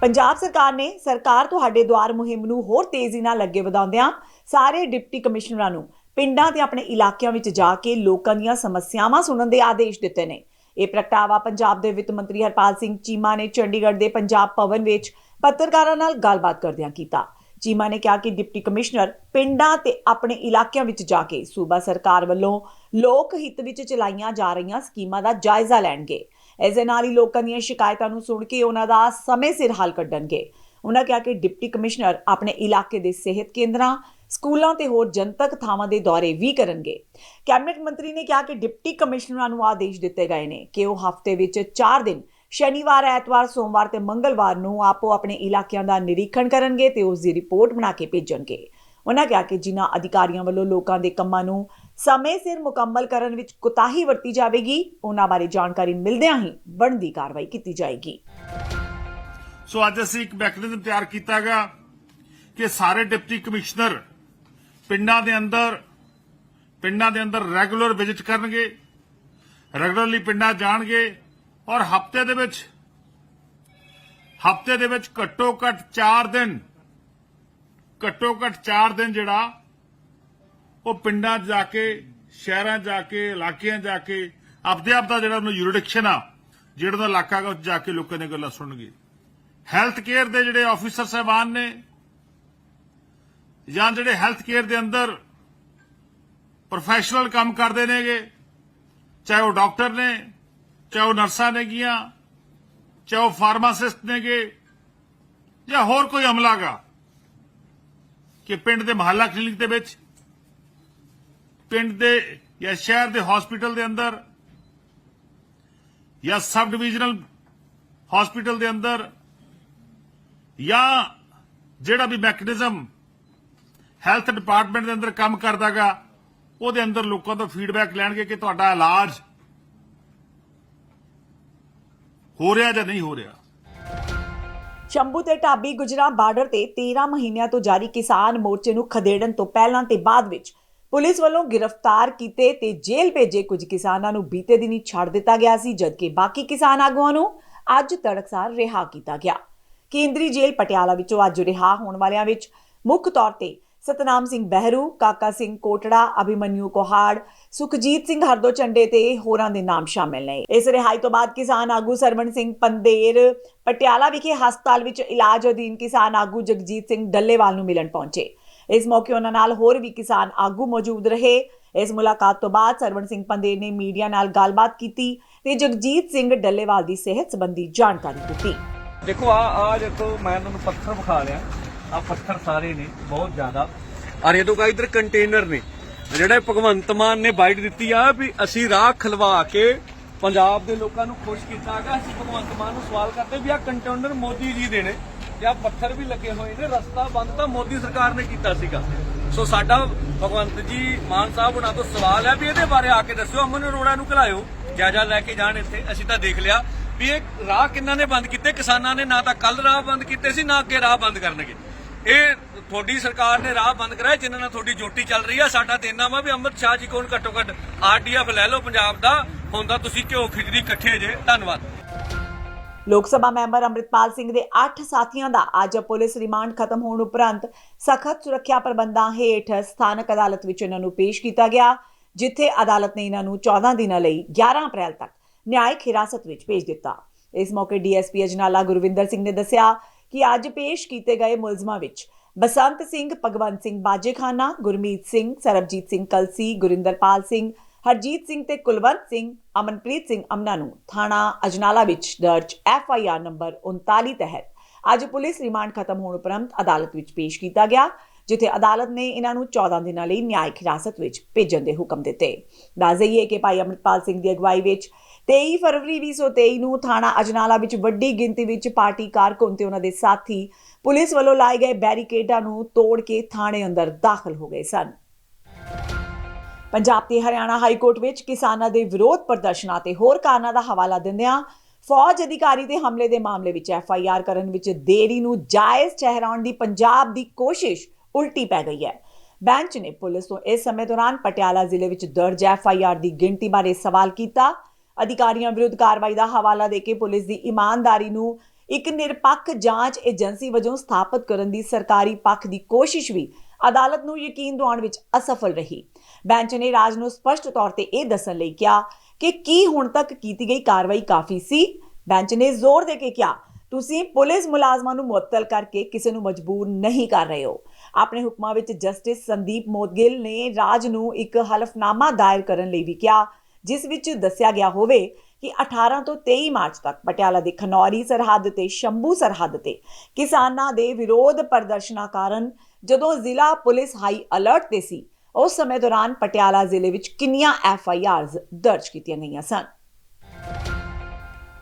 ਪੰਜਾਬ ਸਰਕਾਰ ਨੇ ਸਰਕਾਰ ਤੁਹਾਡੇ ਦੁਆਰ ਮੁਹਿੰਮ ਨੂੰ ਹੋਰ ਤੇਜ਼ੀ ਨਾਲ ਅੱਗੇ ਵਧਾਉਂਦਿਆਂ ਸਾਰੇ ਡਿਪਟੀ ਕਮਿਸ਼ਨਰਾਂ ਨੂੰ ਪਿੰਡਾਂ ਤੇ ਆਪਣੇ ਇਲਾਕਿਆਂ ਵਿੱਚ ਜਾ ਕੇ ਲੋਕਾਂ ਦੀਆਂ ਸਮੱਸਿਆਵਾਂ ਸੁਣਨ ਦੇ ਆਦੇਸ਼ ਦਿੱਤੇ ਨੇ। ਇਹ ਪ੍ਰਗਟਾਵਾ ਪੰਜਾਬ ਦੇ ਵਿੱਤ ਮੰਤਰੀ ਹਰਪਾਲ ਸਿੰਘ ਚੀਮਾ ਨੇ ਚੰਡੀਗੜ੍ਹ ਦੇ ਪੰਜਾਬ ਭਵਨ ਵਿੱਚ ਪੱਤਰਕਾਰਾਂ ਨਾਲ ਗੱਲਬਾਤ ਕਰਦਿਆਂ ਕੀਤਾ। ਚੀਮਾ ਨੇ ਕਿਹਾ ਕਿ ਡਿਪਟੀ ਕਮਿਸ਼ਨਰ ਪਿੰਡਾਂ ਤੇ ਆਪਣੇ ਇਲਾਕਿਆਂ ਵਿੱਚ ਜਾ ਕੇ ਸੂਬਾ ਸਰਕਾਰ ਵੱਲੋਂ ਲੋਕ ਹਿੱਤ ਵਿੱਚ ਚਲਾਈਆਂ ਜਾ ਰਹੀਆਂ ਸਕੀਮਾਂ ਦਾ ਜਾਇਜ਼ਾ ਲੈਣਗੇ। ਇਸ ਦੇ ਨਾਲ ਹੀ ਲੋਕਾਂ ਦੀਆਂ ਸ਼ਿਕਾਇਤਾਂ ਨੂੰ ਸੁਣ ਕੇ ਉਹਨਾਂ ਦਾ ਸਮੇਂ ਸਿਰ ਹੱਲ ਕੱਢਣਗੇ। ਉਹਨਾਂ ਕਿਹਾ ਕਿ ਡਿਪਟੀ ਕਮਿਸ਼ਨਰ ਆਪਣੇ ਇਲਾਕੇ ਦੇ ਸਿਹਤ ਕੇਂਦਰਾਂ ਸਕੂਲਾਂ ਤੇ ਹੋਰ ਜਨਤਕ ਥਾਵਾਂ ਦੇ ਦੌਰੇ ਵੀ ਕਰਨਗੇ। ਕੈਬਨਿਟ ਮੰਤਰੀ ਨੇ ਕਿਹਾ ਕਿ ਡਿਪਟੀ ਕਮਿਸ਼ਨਰਾਂ ਨੂੰ ਆਦੇਸ਼ ਦਿੱਤੇ ਗਏ ਨੇ ਕਿ ਉਹ ਹਫ਼ਤੇ ਵਿੱਚ 4 ਦਿਨ, ਸ਼ਨੀਵਾਰ, ਐਤਵਾਰ, ਸੋਮਵਾਰ ਤੇ ਮੰਗਲਵਾਰ ਨੂੰ ਆਪੋ ਆਪਣੇ ਇਲਾਕਿਆਂ ਦਾ ਨਿਰੀਖਣ ਕਰਨਗੇ ਤੇ ਉਸ ਦੀ ਰਿਪੋਰਟ ਬਣਾ ਕੇ ਭੇਜਣਗੇ। ਉਹਨਾਂ ਕਿਹਾ ਕਿ ਜਿਨ੍ਹਾਂ ਅਧਿਕਾਰੀਆਂ ਵੱਲੋਂ ਲੋਕਾਂ ਦੇ ਕੰਮਾਂ ਨੂੰ ਸਮੇਂ ਸਿਰ ਮੁਕੰਮਲ ਕਰਨ ਵਿੱਚ ਕੁਤਾਹੀ ਵਰਤੀ ਜਾਵੇਗੀ ਉਹਨਾਂ ਬਾਰੇ ਜਾਣਕਾਰੀ ਮਿਲਦਿਆਂ ਹੀ ਬਣਦੀ ਕਾਰਵਾਈ ਕੀਤੀ ਜਾਏਗੀ। ਸੋ ਅੱਜ ਅਸੀਂ ਇੱਕ ਮੈਕੈਨਿਜ਼ਮ ਤਿਆਰ ਕੀਤਾਗਾ ਕਿ ਸਾਰੇ ਡਿਪਟੀ ਕਮਿਸ਼ਨਰ ਪਿੰਡਾਂ ਦੇ ਅੰਦਰ, ਪਿੰਡਾਂ ਦੇ ਅੰਦਰ ਰੈਗੂਲਰ ਵਿਜ਼ਿਟ ਕਰਨਗੇ, ਰੈਗੂਲਰਲੀ ਪਿੰਡਾਂ ਜਾਣਗੇ ਔਰ ਹਫ਼ਤੇ ਦੇ ਵਿੱਚ, ਹਫ਼ਤੇ ਦੇ ਵਿੱਚ ਘੱਟੋ ਘੱਟ 4 ਦਿਨ ਘੱਟੋ ਘੱਟ 4 ਦਿਨ ਜਿਹੜਾ, ਉਹ ਪਿੰਡਾਂ 'ਚ ਜਾ ਕੇ, ਸ਼ਹਿਰਾਂ 'ਚ ਜਾ ਕੇ, ਇਲਾਕਿਆਂ ਜਾ ਕੇ, ਆਪਦੇ ਆਪ ਦਾ ਜਿਹੜਾ ਉਹਨੂੰ ਯੂਰਿਡਿਕਸ਼ਨ ਆ, ਜਿਹੜਾ ਦਾ ਇਲਾਕਾ ਜਾ ਕੇ ਲੋਕਾਂ ਦੀਆਂ ਗੱਲਾਂ ਸੁਣਨਗੇ। ਹੈਲਥ ਕੇਅਰ ਦੇ ਜਿਹੜੇ ਆਫੀਸਰ ਸਾਹਿਬਾਨ ਨੇ ਜਾਂ ਜਿਹੜੇ ਹੈਲਥ ਕੇਅਰ ਦੇ ਅੰਦਰ ਪ੍ਰੋਫੈਸ਼ਨਲ ਕੰਮ ਕਰਦੇ ਨੇਗੇ, ਚਾਹੇ ਉਹ ਡਾਕਟਰ ਨੇ, ਚਾਹੇ ਉਹ ਨਰਸਾਂ ਨੇਗੀਆਂ ਚਾਹੇ ਉਹ ਫਾਰਮਾਸਿਸਟ ਨੇਗੇ, ਜਾਂ ਹੋਰ ਕੋਈ ਅਮਲਾਗਾ ਕਿ ਪਿੰਡ ਦੇ ਮਹੱਲਾ ਕਲੀਨਿਕ ਦੇ ਵਿੱਚ, ਪਿੰਡ ਦੇ ਜਾਂ ਸ਼ਹਿਰ ਦੇ ਹਸਪੀਟਲ ਦੇ ਅੰਦਰ ਜਾਂ ਸਬ ਡਿਵੀਜ਼ਨਲ ਹਸਪੀਟਲ ਦੇ ਅੰਦਰ ਜਾਂ ਜਿਹੜਾ ਵੀ ਮੈਕੈਨਿਜ਼ਮ ਹੈਲਥ ਡਿਪਾਰਟਮੈਂਟ ਦੇ ਅੰਦਰ ਕੰਮ ਕਰਦਾਗਾ, ਉਹਦੇ ਅੰਦਰ ਲੋਕਾਂ ਤੋਂ ਫੀਡਬੈਕ ਲੈਣਗੇ ਕਿ ਤੁਹਾਡਾ ਇਲਾਜ ਹੋ ਰਿਹਾ ਜਾਂ ਨਹੀਂ ਹੋ ਰਿਹਾ। ਸ਼ੰਭੂ ਤੇ ਢਾਬੀ ਗੁਜਰਾ ਬਾਰਡਰ ਤੇ 13 ਮਹੀਨਿਆਂ ਤੋਂ ਜਾਰੀ ਕਿਸਾਨ ਮੋਰਚੇ ਨੂੰ ਖਦੇੜਨ ਤੋਂ ਪਹਿਲਾਂ ਤੇ ਬਾਅਦ ਵਿੱਚ ਪੁਲਿਸ ਵੱਲੋਂ ਗ੍ਰਿਫਤਾਰ ਕੀਤੇ ਤੇ ਜੇਲ੍ਹ ਭੇਜੇ ਕੁਝ ਕਿਸਾਨਾਂ ਨੂੰ ਬੀਤੇ ਦਿਨੀ ਛੱਡ ਦਿੱਤਾ ਗਿਆ ਸੀ, ਜਦਕਿ ਬਾਕੀ ਕਿਸਾਨ ਆਗੂਆਂ ਨੂੰ ਅੱਜ ਤੜਕਸਾਰ ਰਿਹਾ ਕੀਤਾ ਗਿਆ। ਕੇਂਦਰੀ ਜੇਲ੍ਹ ਪਟਿਆਲਾ ਵਿੱਚੋਂ ਅੱਜ ਰਿਹਾ ਹੋਣ ਵਾਲਿਆਂ ਵਿੱਚ ਮੁੱਖ ਤੌਰ ਤੇ ਸਤਨਾਮ ਸਿੰਘ ਬਹਿਰੂ, ਕਾਕਾ ਸਿੰਘ ਕੋਟੜਾ ਅਭਿਮਨਿਊ ਕੋਹਾੜ, ਸੁਖਜੀਤ ਸਿੰਘ ਹਰਦੋ ਚੰਡੇ ਤੇ ਹੋਰਾਂ ਦੇ ਨਾਮ ਸ਼ਾਮਿਲ ਨੇ। ਇਸ ਰਿਹਾਈ ਤੋਂ ਬਾਅਦ ਕਿਸਾਨ ਆਗੂ ਸਰਵਣ ਸਿੰਘ ਪੰਦੇਰ, ਪਟਿਆਲਾ ਵਿਖੇ ਹਸਪਤਾਲ ਵਿੱਚ ਇਲਾਜ ਅਧੀਨ ਕਿਸਾਨ ਆਗੂ ਜਗਜੀਤ ਸਿੰਘ ਡੱਲੇਵਾਲ ਨੂੰ ਮਿਲਣ ਪਹੁੰਚੇ। ਇਸ ਮੌਕੇ ਉਹਨਾਂ ਨਾਲ ਹੋਰ ਵੀ ਕਿਸਾਨ ਆਗੂ ਮੌਜੂਦ ਰਹੇ। ਇਸ ਮੁਲਾਕਾਤ ਤੋਂ ਬਾਅਦ ਸਰਵਣ ਸਿੰਘ ਪੰਦੇਰ ਨੇ ਮੀਡੀਆ ਨਾਲ ਗੱਲਬਾਤ ਕੀਤੀ ਤੇ ਜਗਜੀਤ ਸਿੰਘ ਡੱਲੇਵਾਲ ਦੀ ਸਿਹਤ ਸੰਬੰਧੀ ਜਾਣਕਾਰੀ ਦਿੱਤੀ। ਦੇਖੋ, ਆ ਆ ਦੇਖੋ, ਮੈਂ ਤੁਹਾਨੂੰ ਪੱਥਰ ਵਿਖਾ ਲਿਆ ਆ ਪੱਥਰ ਸਾਰੇ ਨੇ, ਬਹੁਤ ਜ਼ਿਆਦਾ। ਔਰ ਇਹ ਤੋਂ ਕਾ ਇਧਰ ਕੰਟੇਨਰ ਨੇ। ਜਿਹੜੇ ਭਗਵੰਤ ਮਾਨ ਨੇ ਬਾਈਟ ਦਿੱਤੀ ਆ ਵੀ ਅਸੀਂ ਰਾਹ ਖਲਵਾ ਕੇ ਪੰਜਾਬ ਦੇ ਲੋਕਾਂ ਨੂੰ ਖੁਸ਼ ਕੀਤਾਗਾ ਅਸੀਂ ਭਗਵੰਤ ਮਾਨ ਨੂੰ ਸਵਾਲ ਕਰਦੇ ਵੀ ਆ ਕੰਟੇਨਰ ਮੋਦੀ ਜੀ ਦੇ ਨੇ ਤੇ ਆ ਪੱਥਰ ਵੀ ਲੱਗੇ ਹੋਏ ਨੇ, ਰਸਤਾ ਬੰਦ ਤਾਂ ਮੋਦੀ ਸਰਕਾਰ ਨੇ ਕੀਤਾ ਸੀਗਾ। ਸੋ ਸਾਡਾ ਭਗਵੰਤ ਜੀ, ਮਾਨ ਸਾਹਿਬ ਉਹਨਾਂ ਤੋਂ ਸਵਾਲ ਹੈ ਵੀ ਇਹਦੇ ਬਾਰੇ ਆ ਕੇ ਦੱਸਿਓ, ਅਮਨ ਅਰੋੜਾ ਨੂੰ ਘਲਾਇਓ। ਜਾਇਜ਼ਾ ਲੈ ਕੇ ਜਾਣ ਇੱਥੇ, ਅਸੀਂ ਤਾਂ ਦੇਖ ਲਿਆ ਵੀ ਇਹ ਰਾਹ ਕਿੰਨਾਂ ਨੇ ਬੰਦ ਕੀਤੇ? ਕਿਸਾਨਾਂ ਨੇ ਨਾ ਤਾਂ ਕੱਲ ਰਾਹ ਬੰਦ ਕੀਤੇ ਸੀ, ਨਾ ਅੱਗੇ ਰਾਹ ਬੰਦ ਕਰਨਗੇ। ਇਹ ਤੁਹਾਡੀ ਸਰਕਾਰ ਨੇ ਰਾਹ ਬੰਦ ਕਰਾਇਆ, ਜਿਨ੍ਹਾਂ ਨਾਲ ਤੁਹਾਡੀ ਜੋਟੀ ਚੱਲ ਰਹੀ ਆ। ਸਾਡਾ ਤੇ ਇੰਨਾ ਵਾ ਵੀ ਅੰਮ੍ਰਿਤ ਸ਼ਾਹ ਜੀ ਕੋਲ ਘੱਟੋ ਘੱਟ ਆਰਡੀਐਫ ਲੈ ਲਓ, ਪੰਜਾਬ ਦਾ। ਹੁੰਦਾ ਤੁਸੀਂ ਘਿਓ ਖਿਚੜੀ ਇਕੱਠੇ ਜੇ। ਧੰਨਵਾਦ। ਲੋਕ ਸਭਾ ਮੈਂਬਰ ਅੰਮ੍ਰਿਤਪਾਲ ਸਿੰਘ ਦੇ 8 ਸਾਥੀਆਂ ਦਾ ਅੱਜ ਪੁਲਿਸ ਰਿਮਾਂਡ ਖਤਮ ਹੋਣ ਉਪਰੰਤ ਸਖਤ ਸੁਰੱਖਿਆ ਪ੍ਰਬੰਧਾਂ ਹੇਠ ਸਥਾਨਕ ਅਦਾਲਤ ਵਿੱਚ ਇਹਨਾਂ ਨੂੰ ਪੇਸ਼ ਕੀਤਾ ਗਿਆ, ਜਿੱਥੇ ਅਦਾਲਤ ਨੇ ਇਹਨਾਂ ਨੂੰ 14 ਦਿਨਾਂ ਲਈ 11 ਅਪ੍ਰੈਲ ਤੱਕ ਨਿਆਇਕ ਹਿਰਾਸਤ ਵਿੱਚ ਭੇਜ ਦਿੱਤਾ। ਇਸ ਮੌਕੇ ਡੀਐਸਪੀ ਅਜਨਾਲਾ ਗੁਰਵਿੰਦਰ ਸਿੰਘ ਨੇ ਦੱਸਿਆ ਕਿ ਅੱਜ ਪੇਸ਼ ਕੀਤੇ ਗਏ ਮੁਲਜ਼ਮਾਂ ਵਿੱਚ ਬਸੰਤ ਸਿੰਘ, ਭਗਵੰਤ ਸਿੰਘ ਬਾਜੇਖਾਨਾ, ਗੁਰਮੀਤ ਸਿੰਘ, ਸਰਬਜੀਤ ਸਿੰਘ ਕਲਸੀ, ਗੁਰਿੰਦਰਪਾਲ ਸਿੰਘ, ਹਰਜੀਤ ਸਿੰਘ ਤੇ ਕੁਲਵੰਤ ਸਿੰਘ, ਅਮਨਪ੍ਰੀਤ ਸਿੰਘ ਅਮਨਾ ਨੂੰ ਥਾਣਾ ਅਜਨਾਲਾ ਵਿੱਚ ਦਰਜ ਐਫ ਆਈ ਆਰ ਨੰਬਰ 39 ਤਹਿਤ ਅੱਜ ਪੁਲਿਸ ਰਿਮਾਂਡ ਖਤਮ ਹੋਣ ਉਪਰੰਤ ਅਦਾਲਤ ਵਿੱਚ ਪੇਸ਼ ਕੀਤਾ ਗਿਆ, ਜਿੱਥੇ ਅਦਾਲਤ ਨੇ ਇਹਨਾਂ ਨੂੰ 14 ਦਿਨਾਂ ਲਈ ਨਿਆਇਕ ਹਿਰਾਸਤ ਵਿੱਚ ਭੇਜਣ ਦੇ ਹੁਕਮ ਦਿੱਤੇ। ਦੱਸ ਦਈਏ ਕਿ ਭਾਈ ਅੰਮ੍ਰਿਤਪਾਲ ਸਿੰਘ ਦੀ ਅਗਵਾਈ ਵਿੱਚ 23 ਫਰਵਰੀ 2023 ਨੂੰ ਥਾਣਾ ਅਜਨਾਲਾ ਵਿੱਚ ਵੱਡੀ ਗਿਣਤੀ ਵਿੱਚ ਪਾਰਟੀ ਕਾਰਕੁਨ ਤੇ ਉਹਨਾਂ ਦੇ ਸਾਥੀ ਪੁਲਿਸ ਵੱਲੋਂ ਲਾਏ ਗਏ ਬੈਰੀਕੇਡਾਂ ਨੂੰ ਤੋੜ ਕੇ ਥਾਣੇ ਅੰਦਰ ਦਾਖਲ ਹੋ ਗਏ ਸਨ। ਪੰਜਾਬ ਤੇ ਹਰਿਆਣਾ ਹਾਈ ਕੋਰਟ ਵਿੱਚ ਕਿਸਾਨਾਂ ਦੇ ਵਿਰੋਧ ਪ੍ਰਦਰਸ਼ਨਾਂ ਤੇ ਹੋਰ ਕਾਰਨਾਂ ਦਾ ਹਵਾਲਾ ਦਿੰਦਿਆਂ ਫੌਜ ਅਧਿਕਾਰੀ ਤੇ ਹਮਲੇ ਦੇ ਮਾਮਲੇ ਵਿੱਚ ਐਫ ਆਈ ਆਰ ਕਰਨ ਵਿੱਚ ਦੇਰੀ ਨੂੰ ਜਾਇਜ਼ ਠਹਿਰਾਉਣ ਦੀ ਪੰਜਾਬ ਦੀ ਕੋਸ਼ਿਸ਼ ਉਲਟੀ ਪੈ ਗਈ ਹੈ। ਬੈਂਚ ਨੇ ਪੁਲਿਸ ਤੋਂ ਇਸ ਸਮੇਂ ਦੌਰਾਨ ਪਟਿਆਲਾ ਜ਼ਿਲ੍ਹੇ ਵਿੱਚ ਦਰਜ ਐਫ ਆਈ ਆਰ ਦੀ ਗਿਣਤੀ ਬਾਰੇ ਸਵਾਲ ਕੀਤਾ। ਅਧਿਕਾਰੀਆਂ ਵਿਰੁੱਧ ਕਾਰਵਾਈ ਦਾ ਹਵਾਲਾ ਦੇ ਕੇ ਪੁਲਿਸ ਦੀ ਇਮਾਨਦਾਰੀ ਨੂੰ ਇੱਕ ਨਿਰਪੱਖ ਜਾਂਚ ਏਜੰਸੀ ਵਜੋਂ ਸਥਾਪਿਤ ਕਰਨ ਦੀ ਸਰਕਾਰੀ ਪੱਖ ਦੀ ਕੋਸ਼ਿਸ਼ ਵੀ ਅਦਾਲਤ ਨੂੰ ਯਕੀਨ ਦਿਵਾਉਣ ਵਿੱਚ ਅਸਫਲ ਰਹੀ। ਬੈਂਚ ਨੇ ਰਾਜ ਨੂੰ ਸਪਸ਼ਟ ਤੌਰ ਤੇ ਇਹ ਦੱਸਣ ਲਈ ਕਿਹਾ ਕਿ ਕੀ ਹੁਣ ਤੱਕ ਕੀਤੀ ਗਈ ਕਾਰਵਾਈ ਕਾਫੀ ਸੀ। ਬੈਂਚ ਨੇ ਜ਼ੋਰ ਦੇ ਕੇ ਕਿਹਾ, ਤੁਸੀਂ ਪੁਲਿਸ ਮੁਲਾਜ਼ਮਾਂ ਨੂੰ ਮੁਅੱਤਲ ਕਰਕੇ ਕਿਸੇ ਨੂੰ ਮਜਬੂਰ ਨਹੀਂ ਕਰ ਰਹੇ ਹੋ। ਆਪਣੇ ਹੁਕਮਾਂ ਵਿੱਚ ਜਸਟਿਸ ਸੰਦੀਪ ਮੋਦਗਿਲ ਨੇ ਰਾਜ ਨੂੰ ਇੱਕ ਹਲਫਨਾਮਾ ਦਾਇਰ ਕਰਨ ਲਈ ਵੀ ਕਿਹਾ। ਜਿਸ ਵਿੱਚ ਦੱਸਿਆ ਗਿਆ ਹੋਵੇ ਕਿ 18 ਤੋਂ 23 ਮਾਰਚ ਤੱਕ ਪਟਿਆਲਾ ਦੇ ਖਨੌਰੀ ਸਰਹੱਦ ਤੇ ਸ਼ੰਭੂ ਸਰਹੱਦ ਤੇ ਕਿਸਾਨਾਂ ਦੇ ਵਿਰੋਧ ਪ੍ਰਦਰਸ਼ਨਾਂ ਕਾਰਨ ਜਦੋਂ ਜ਼ਿਲ੍ਹਾ ਪੁਲਿਸ ਹਾਈ ਅਲਰਟ ਤੇ ਸੀ, ਉਸ ਸਮੇਂ ਦੌਰਾਨ ਪਟਿਆਲਾ ਜ਼ਿਲ੍ਹੇ ਵਿੱਚ ਕਿੰਨੀਆਂ ਐਫ ਆਈ ਆਰਜ਼ ਦਰਜ ਕੀਤੀਆਂ ਗਈਆਂ ਸਨ।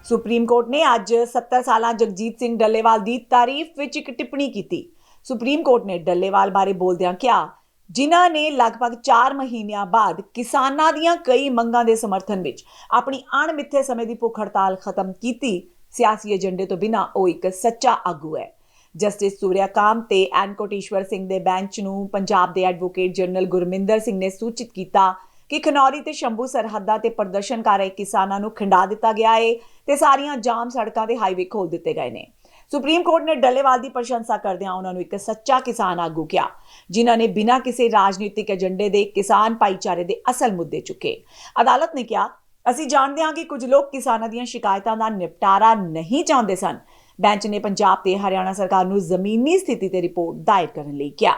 ਸੁਪਰੀਮ ਕੋਰਟ ਨੇ ਅੱਜ 70 ਸਾਲਾਂ ਜਗਜੀਤ ਸਿੰਘ ਡੱਲੇਵਾਲ ਦੀ ਤਾਰੀਫ ਵਿੱਚ ਇੱਕ ਟਿੱਪਣੀ ਕੀਤੀ। ਸੁਪਰੀਮ ਕੋਰਟ ਨੇ ਡੱਲੇਵਾਲ ਬਾਰੇ ਬੋਲਦਿਆਂ ਕਿਹਾ ਜਿਨ੍ਹਾਂ ਨੇ ਲਗਭਗ 4 ਮਹੀਨਿਆਂ ਬਾਅਦ ਕਿਸਾਨਾਂ ਦੀਆਂ ਕਈ ਮੰਗਾਂ ਦੇ ਸਮਰਥਨ ਵਿੱਚ ਆਪਣੀ ਅਣਮਿੱਥੇ ਸਮੇਂ ਦੀ ਭੁੱਖ ਹੜਤਾਲ ਖਤਮ ਕੀਤੀ। ਸਿਆਸੀ ਏਜੰਡੇ ਤੋਂ ਬਿਨਾਂ ਉਹ ਇੱਕ ਸੱਚਾ ਆਗੂ ਹੈ। ਜਸਟਿਸ ਸੂਰਿਆਕਾਂਤ ਤੇ ਐਨ ਕੋਟੇਸ਼ਵਰ ਸਿੰਘ ਦੇ ਬੈਂਚ ਨੂੰ ਪੰਜਾਬ ਦੇ ਐਡਵੋਕੇਟ ਜਨਰਲ ਗੁਰਮਿੰਦਰ ਸਿੰਘ ਨੇ ਸੂਚਿਤ ਕੀਤਾ ਕਿ ਖਨੌਰੀ ਤੇ ਸ਼ੰਭੂ ਸਰਹੱਦਾਂ ਤੇ ਪ੍ਰਦਰਸ਼ਨ ਕਰ ਰਹੇ ਕਿਸਾਨਾਂ ਨੂੰ ਖੰਡਾ ਦਿੱਤਾ ਗਿਆ ਏ ਤੇ ਸਾਰੀਆਂ ਜਾਮ ਸੜਕਾਂ ਤੇ ਹਾਈਵੇ ਖੋਲ ਦਿੱਤੇ ਗਏ ਨੇ। ਸੁਪਰੀਮ ਕੋਰਟ ਨੇ ਡੱਲੇਵਾਲ ਦੀ ਪ੍ਰਸ਼ੰਸਾ ਕਰਦਿਆਂ ਉਹਨਾਂ ਨੂੰ ਇੱਕ ਸੱਚਾ ਕਿਸਾਨ ਆਗੂ ਕਿਹਾ, ਜਿਨ੍ਹਾਂ ਨੇ ਬਿਨਾਂ ਕਿਸੇ ਰਾਜਨੀਤਿਕ ਏਜੰਡੇ ਦੇ ਕਿਸਾਨ ਭਾਈਚਾਰੇ ਦੇ ਅਸਲ ਮੁੱਦੇ ਚੁੱਕੇ। ਅਦਾਲਤ ਨੇ ਕਿਹਾ, ਅਸੀਂ ਜਾਣਦੇ ਹਾਂ ਕਿ ਕੁਝ ਲੋਕ ਕਿਸਾਨਾਂ ਦੀਆਂ ਸ਼ਿਕਾਇਤਾਂ ਦਾ ਨਿਪਟਾਰਾ ਨਹੀਂ ਚਾਹੁੰਦੇ ਸਨ। ਬੈਂਚ ਨੇ ਪੰਜਾਬ ਤੇ ਹਰਿਆਣਾ ਸਰਕਾਰ ਨੂੰ ਜ਼ਮੀਨੀ ਸਥਿਤੀ ਤੇ ਰਿਪੋਰਟ ਦਾਇਰ ਕਰਨ ਲਈ ਕਿਹਾ।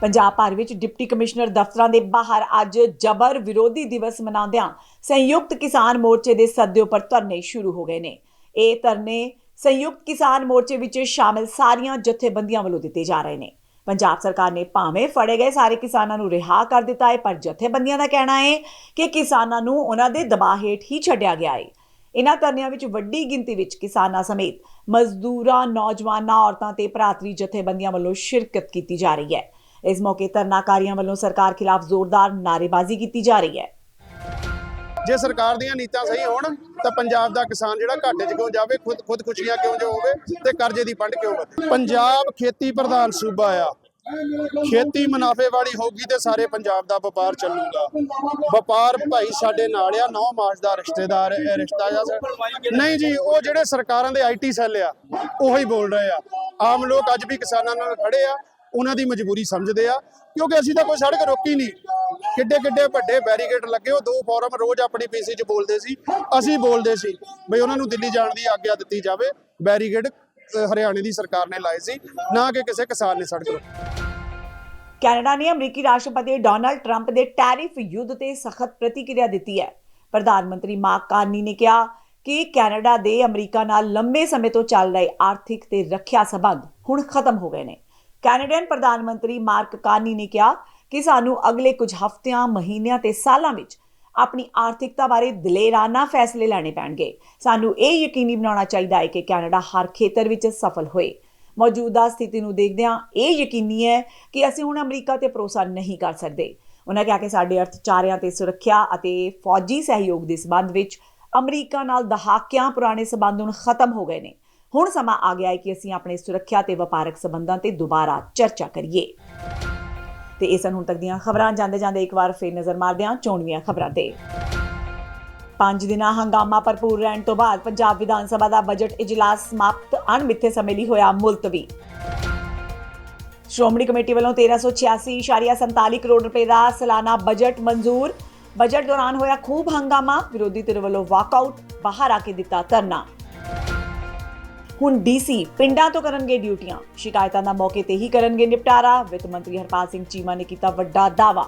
ਪੰਜਾਬ ਭਰ ਵਿੱਚ ਡਿਪਟੀ ਕਮਿਸ਼ਨਰ ਦਫ਼ਤਰਾਂ ਦੇ ਬਾਹਰ ਅੱਜ ਜਬਰ ਵਿਰੋਧੀ ਦਿਵਸ ਮਨਾਉਂਦਿਆਂ ਸੰਯੁਕਤ ਕਿਸਾਨ ਮੋਰਚੇ ਦੇ ਸੱਦੇ ਉੱਪਰ ਧਰਨੇ ਸ਼ੁਰੂ ਹੋ ਗਏ ਨੇ। ਇਹ ਧਰਨੇ ਸੰਯੁਕਤ ਕਿਸਾਨ ਮੋਰਚੇ ਵਿੱਚ ਸ਼ਾਮਿਲ ਸਾਰੀਆਂ ਜਥੇਬੰਦੀਆਂ ਵੱਲੋਂ ਦਿੱਤੇ ਜਾ ਰਹੇ ਨੇ। ਪੰਜਾਬ ਸਰਕਾਰ ਨੇ ਭਾਵੇਂ ਫੜੇ ਗਏ ਸਾਰੇ ਕਿਸਾਨਾਂ ਨੂੰ ਰਿਹਾ ਕਰ ਦਿੱਤਾ ਹੈ, ਪਰ ਜਥੇਬੰਦੀਆਂ ਦਾ ਕਹਿਣਾ ਹੈ ਕਿ ਕਿਸਾਨਾਂ ਨੂੰ ਉਹਨਾਂ ਦੇ ਦਬਾਅ ਹੇਠ ਹੀ ਛੱਡਿਆ ਗਿਆ ਹੈ। ਇਨ੍ਹਾਂ ਧਰਨਿਆਂ ਵਿੱਚ ਵੱਡੀ ਗਿਣਤੀ ਵਿੱਚ ਕਿਸਾਨਾਂ ਸਮੇਤ ਮਜ਼ਦੂਰਾਂ, ਨੌਜਵਾਨਾਂ, ਔਰਤਾਂ ਤੇ ਭਰਾਤਰੀ ਜਥੇਬੰਦੀਆਂ ਵੱਲੋਂ ਸ਼ਿਰਕਤ ਕੀਤੀ ਜਾ ਰਹੀ ਹੈ। ਇਸ ਮੌਕੇ ਧਰਨਾਕਾਰੀਆਂ ਵੱਲੋਂ ਸਰਕਾਰ ਖਿਲਾਫ ਜ਼ੋਰਦਾਰ ਨਾਅਰੇਬਾਜ਼ੀ ਕੀਤੀ ਜਾ ਰਹੀ ਹੈ। ਜੇ ਸਰਕਾਰ ਦੀਆਂ ਨੀਤਾਂ ਸਹੀ ਹੋਣ, ਤਾਂ ਪੰਜਾਬ ਦਾ ਕਿਸਾਨ ਜਿਹੜਾ ਘਾਟੇ 'ਚ ਕਿਉਂ ਜਾਵੇ, ਖੁਦ ਖੁਦਕੁਸ਼ੀਆਂ ਕਿਉਂ ਜੋ ਹੋਵੇ ਤੇ ਕਰਜ਼ੇ ਦੀ ਪੰਡ ਕਿਉਂ ਵਧੇ? ਪੰਜਾਬ ਖੇਤੀ ਪ੍ਰਧਾਨ ਸੂਬਾ ਆ। ਖੇਤੀ ਮੁਨਾਫੇ ਵਾਲੀ ਹੋਊਗੀ ਤੇ ਸਾਰੇ ਪੰਜਾਬ ਦਾ ਵਪਾਰ ਚੱਲੂਗਾ। ਵਪਾਰ ਭਾਈ ਸਾਡੇ ਨਾਲ ਆ 9 ਮਾਸ ਦਾ ਰਿਸ਼ਤੇਦਾਰ ਰਿਸ਼ਤਾ ਜਾਂ ਨਹੀਂ ਜੀ, ਉਹ ਜਿਹੜੇ ਸਰਕਾਰਾਂ ਦੇ ਆਈਟੀ ਸੈੱਲ ਆ, ਉਹੀ ਬੋਲ ਰਹੇ ਆ। ਆਮ ਲੋਕ ਅੱਜ ਵੀ ਕਿਸਾਨਾਂ ਨਾਲ ਖੜੇ ਆ, ਉਹਨਾਂ ਦੀ ਮਜਬੂਰੀ ਸਮਝਦੇ ਆ, ਕਿਉਂਕਿ ਅਸੀਂ ਤਾਂ ਕੋਈ ਸੜਕ ਰੋਕੀ ਨਹੀਂ। ਕਿੱਡੇ ਕਿੱਡੇ ਵੱਡੇ ਬੈਰੀਕੇਡ ਲੱਗੇ, ਉਹ ਦੋ ਫੋਰਮ ਰੋਜ਼ ਆਪਣੀ ਪੀਸੀ 'ਚ ਬੋਲਦੇ ਸੀ, ਅਸੀਂ ਬੋਲਦੇ ਸੀ ਬਈ ਉਹਨਾਂ ਨੂੰ ਦਿੱਲੀ ਜਾਣ ਦੀ ਆਗਿਆ ਦਿੱਤੀ ਜਾਵੇ, ਬੈਰੀਕੇਡ ਹਰਿਆਣੇ ਦੀ ਸਰਕਾਰ ਨੇ ਲਾਏ ਸੀ, ਨਾ ਕਿ ਕਿਸੇ ਕਿਸਾਨ ਨੇ ਸੜਕ ਰੋਕੀ ਕੈਨੇਡਾ ਨੇ ਅਮਰੀਕੀ ਰਾਸ਼ਟਰਪਤੀ ਡੋਨਾਲਡ ਟਰੰਪ ਦੇ ਟੈਰਿਫ ਯੁੱਧ ਤੇ ਸਖਤ ਪ੍ਰਤੀਕਿਰਿਆ ਦਿੱਤੀ ਹੈ। ਪ੍ਰਧਾਨ ਮੰਤਰੀ ਮਾਰਕ ਕਾਰਨੀ ਨੇ ਕਿਹਾ ਕਿ ਕੈਨੇਡਾ ਦੇ ਅਮਰੀਕਾ ਨਾਲ ਲੰਬੇ ਸਮੇਂ ਤੋਂ ਚੱਲ ਰਹੇ ਆਰਥਿਕ ਤੇ ਰੱਖਿਆ ਸਬੰਧ ਹੁਣ ਖਤਮ ਹੋ ਗਏ ਨੇ। ਕੈਨੇਡੀਅਨ ਪ੍ਰਧਾਨ ਮੰਤਰੀ ਮਾਰਕ ਕਾਰਨੀ ਨੇ ਕਿਹਾ ਕਿ ਸਾਨੂੰ ਅਗਲੇ ਕੁਝ ਹਫ਼ਤਿਆਂ, ਮਹੀਨਿਆਂ ਤੇ ਸਾਲਾਂ ਵਿੱਚ ਆਪਣੀ ਆਰਥਿਕਤਾ ਬਾਰੇ ਦਲੇਰਾਨਾ ਫੈਸਲੇ ਲੈਣੇ ਪੈਣਗੇ। ਸਾਨੂੰ ਇਹ ਯਕੀਨੀ ਬਣਾਉਣਾ ਚਾਹੀਦਾ ਹੈ ਕਿ ਕੈਨੇਡਾ ਹਰ ਖੇਤਰ ਵਿੱਚ ਸਫਲ ਹੋਏ। ਮੌਜੂਦਾ ਸਥਿਤੀ ਨੂੰ ਦੇਖਦਿਆਂ ਇਹ ਯਕੀਨੀ ਹੈ ਕਿ ਅਸੀਂ ਹੁਣ ਅਮਰੀਕਾ ਤੇ ਭਰੋਸਾ ਨਹੀਂ ਕਰ ਸਕਦੇ। ਉਹਨਾਂ ਕਿਹਾ ਕਿ ਸਾਡੇ ਅਰਥਚਾਰਿਆਂ ਤੇ ਸੁਰੱਖਿਆ ਅਤੇ ਫੌਜੀ ਸਹਿਯੋਗ ਦੇ ਸਬੰਧ ਵਿੱਚ ਅਮਰੀਕਾ ਨਾਲ ਦਹਾਕਿਆਂ ਪੁਰਾਣੇ ਸਬੰਧ ਹੁਣ ਖਤਮ ਹੋ ਗਏ ਨੇ। ਹੁਣ ਸਮਾਂ ਆ ਗਿਆ ਹੈ ਕਿ ਅਸੀਂ ਆਪਣੇ ਸੁਰੱਖਿਆ ਤੇ ਵਪਾਰਕ ਸਬੰਧਾਂ ਤੇ ਦੁਬਾਰਾ ਚਰਚਾ ਕਰੀਏ। ਤੇ ਇਹ ਸਨ ਹੁਣ ਤੱਕ ਦੀਆਂ ਖਬਰਾਂ। ਜਾਂਦੇ ਜਾਂਦੇ ਇੱਕ ਵਾਰ ਫੇਰ ਨਜ਼ਰ ਮਾਰਦੇ ਹਾਂ ਚੋਣਵੀਆਂ ਖਬਰਾਂ ਤੇ। ਪੰਜ ਦਿਨਾਂ ਹੰਗਾਮਾ ਭਰਪੂਰ ਰਹਿਣ ਤੋਂ ਬਾਅਦ ਪੰਜਾਬ ਵਿਧਾਨ ਸਭਾ ਦਾ ਬਜਟ ਇਜਲਾਸ ਸਮਾਪਤ, ਅਣਮਿੱਥੇ ਸਮੇਂ ਲਈ ਹੋਇਆ ਮੁਲਤਵੀ। ਸ਼੍ਰੋਮਣੀ ਕਮੇਟੀ ਵੱਲੋਂ 1386.47 ਕਰੋੜ ਰੁਪਏ ਦਾ ਸਾਲਾਨਾ ਬਜਟ ਮਨਜ਼ੂਰ। ਬਜਟ ਦੌਰਾਨ ਹੋਇਆ ਖੂਬ ਹੰਗਾਮਾ, ਵਿਰੋਧੀ ਧਿਰ ਵੱਲੋਂ ਵਾਕਆਊਟ ਬਾਹਰ ਆ ਕੇ ਦਿੱਤਾ ਧਰਨਾ। ਹੁਣ ਡੀਸੀ ਪਿੰਡਾਂ ਤੋਂ ਕਰਨਗੇ ਡਿਊਟੀਆਂ। ਸ਼ਿਕਾਇਤਾਂ ਦਾ ਮੌਕੇ ਤੇ ਹੀ ਕਰਨਗੇ ਨਿਪਟਾਰਾ। ਵਿੱਤ ਮੰਤਰੀ ਹਰਪਾਲ ਸਿੰਘ ਚੀਮਾ ਨੇ ਕੀਤਾ ਵੱਡਾ ਦਾਅਵਾ।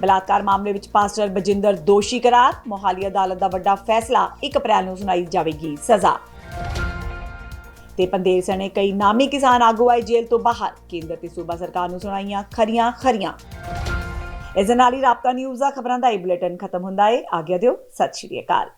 ਬਲਾਤਕਾਰ ਮਾਮਲੇ ਵਿੱਚ ਪਾਸਟਰ ਬਜਿੰਦਰ ਦੋਸ਼ੀ ਕਰਾਰ। ਮੋਹਾਲੀ ਅਦਾਲਤ ਦਾ ਵੱਡਾ ਫੈਸਲਾ 1 ਅਪ੍ਰੈਲ ਨੂੰ ਸੁਣਾਈ ਜਾਵੇਗੀ ਸਜ਼ਾ। ਤੇ ਪੰਦੇਰ ਸਣੇ ਕਈ ਨਾਮੀ ਕਿਸਾਨ ਆਗੂ ਆਏ ਜੇਲ੍ਹ ਤੋਂ ਬਾਹਰ। ਕੇਂਦਰ ਤੇ ਸੂਬਾ ਸਰਕਾਰ ਨੂੰ ਸੁਣਾਈਆਂ ਖਰੀਆਂ ਖਰੀਆਂ। ਇਸ ਨਾਲ ਹੀ ਰਾਬਤਾ ਨਿਊਜ਼ ਦਾ ਖਬਰਾਂ ਦਾ ਇਹ ਬੁਲੇਟਿਨ ਖਤਮ ਹੁੰਦਾ ਹੈ ਆਗਿਆ ਦਿਓ। ਸਤਿ ਸ਼੍ਰੀ ਅਕਾਲ।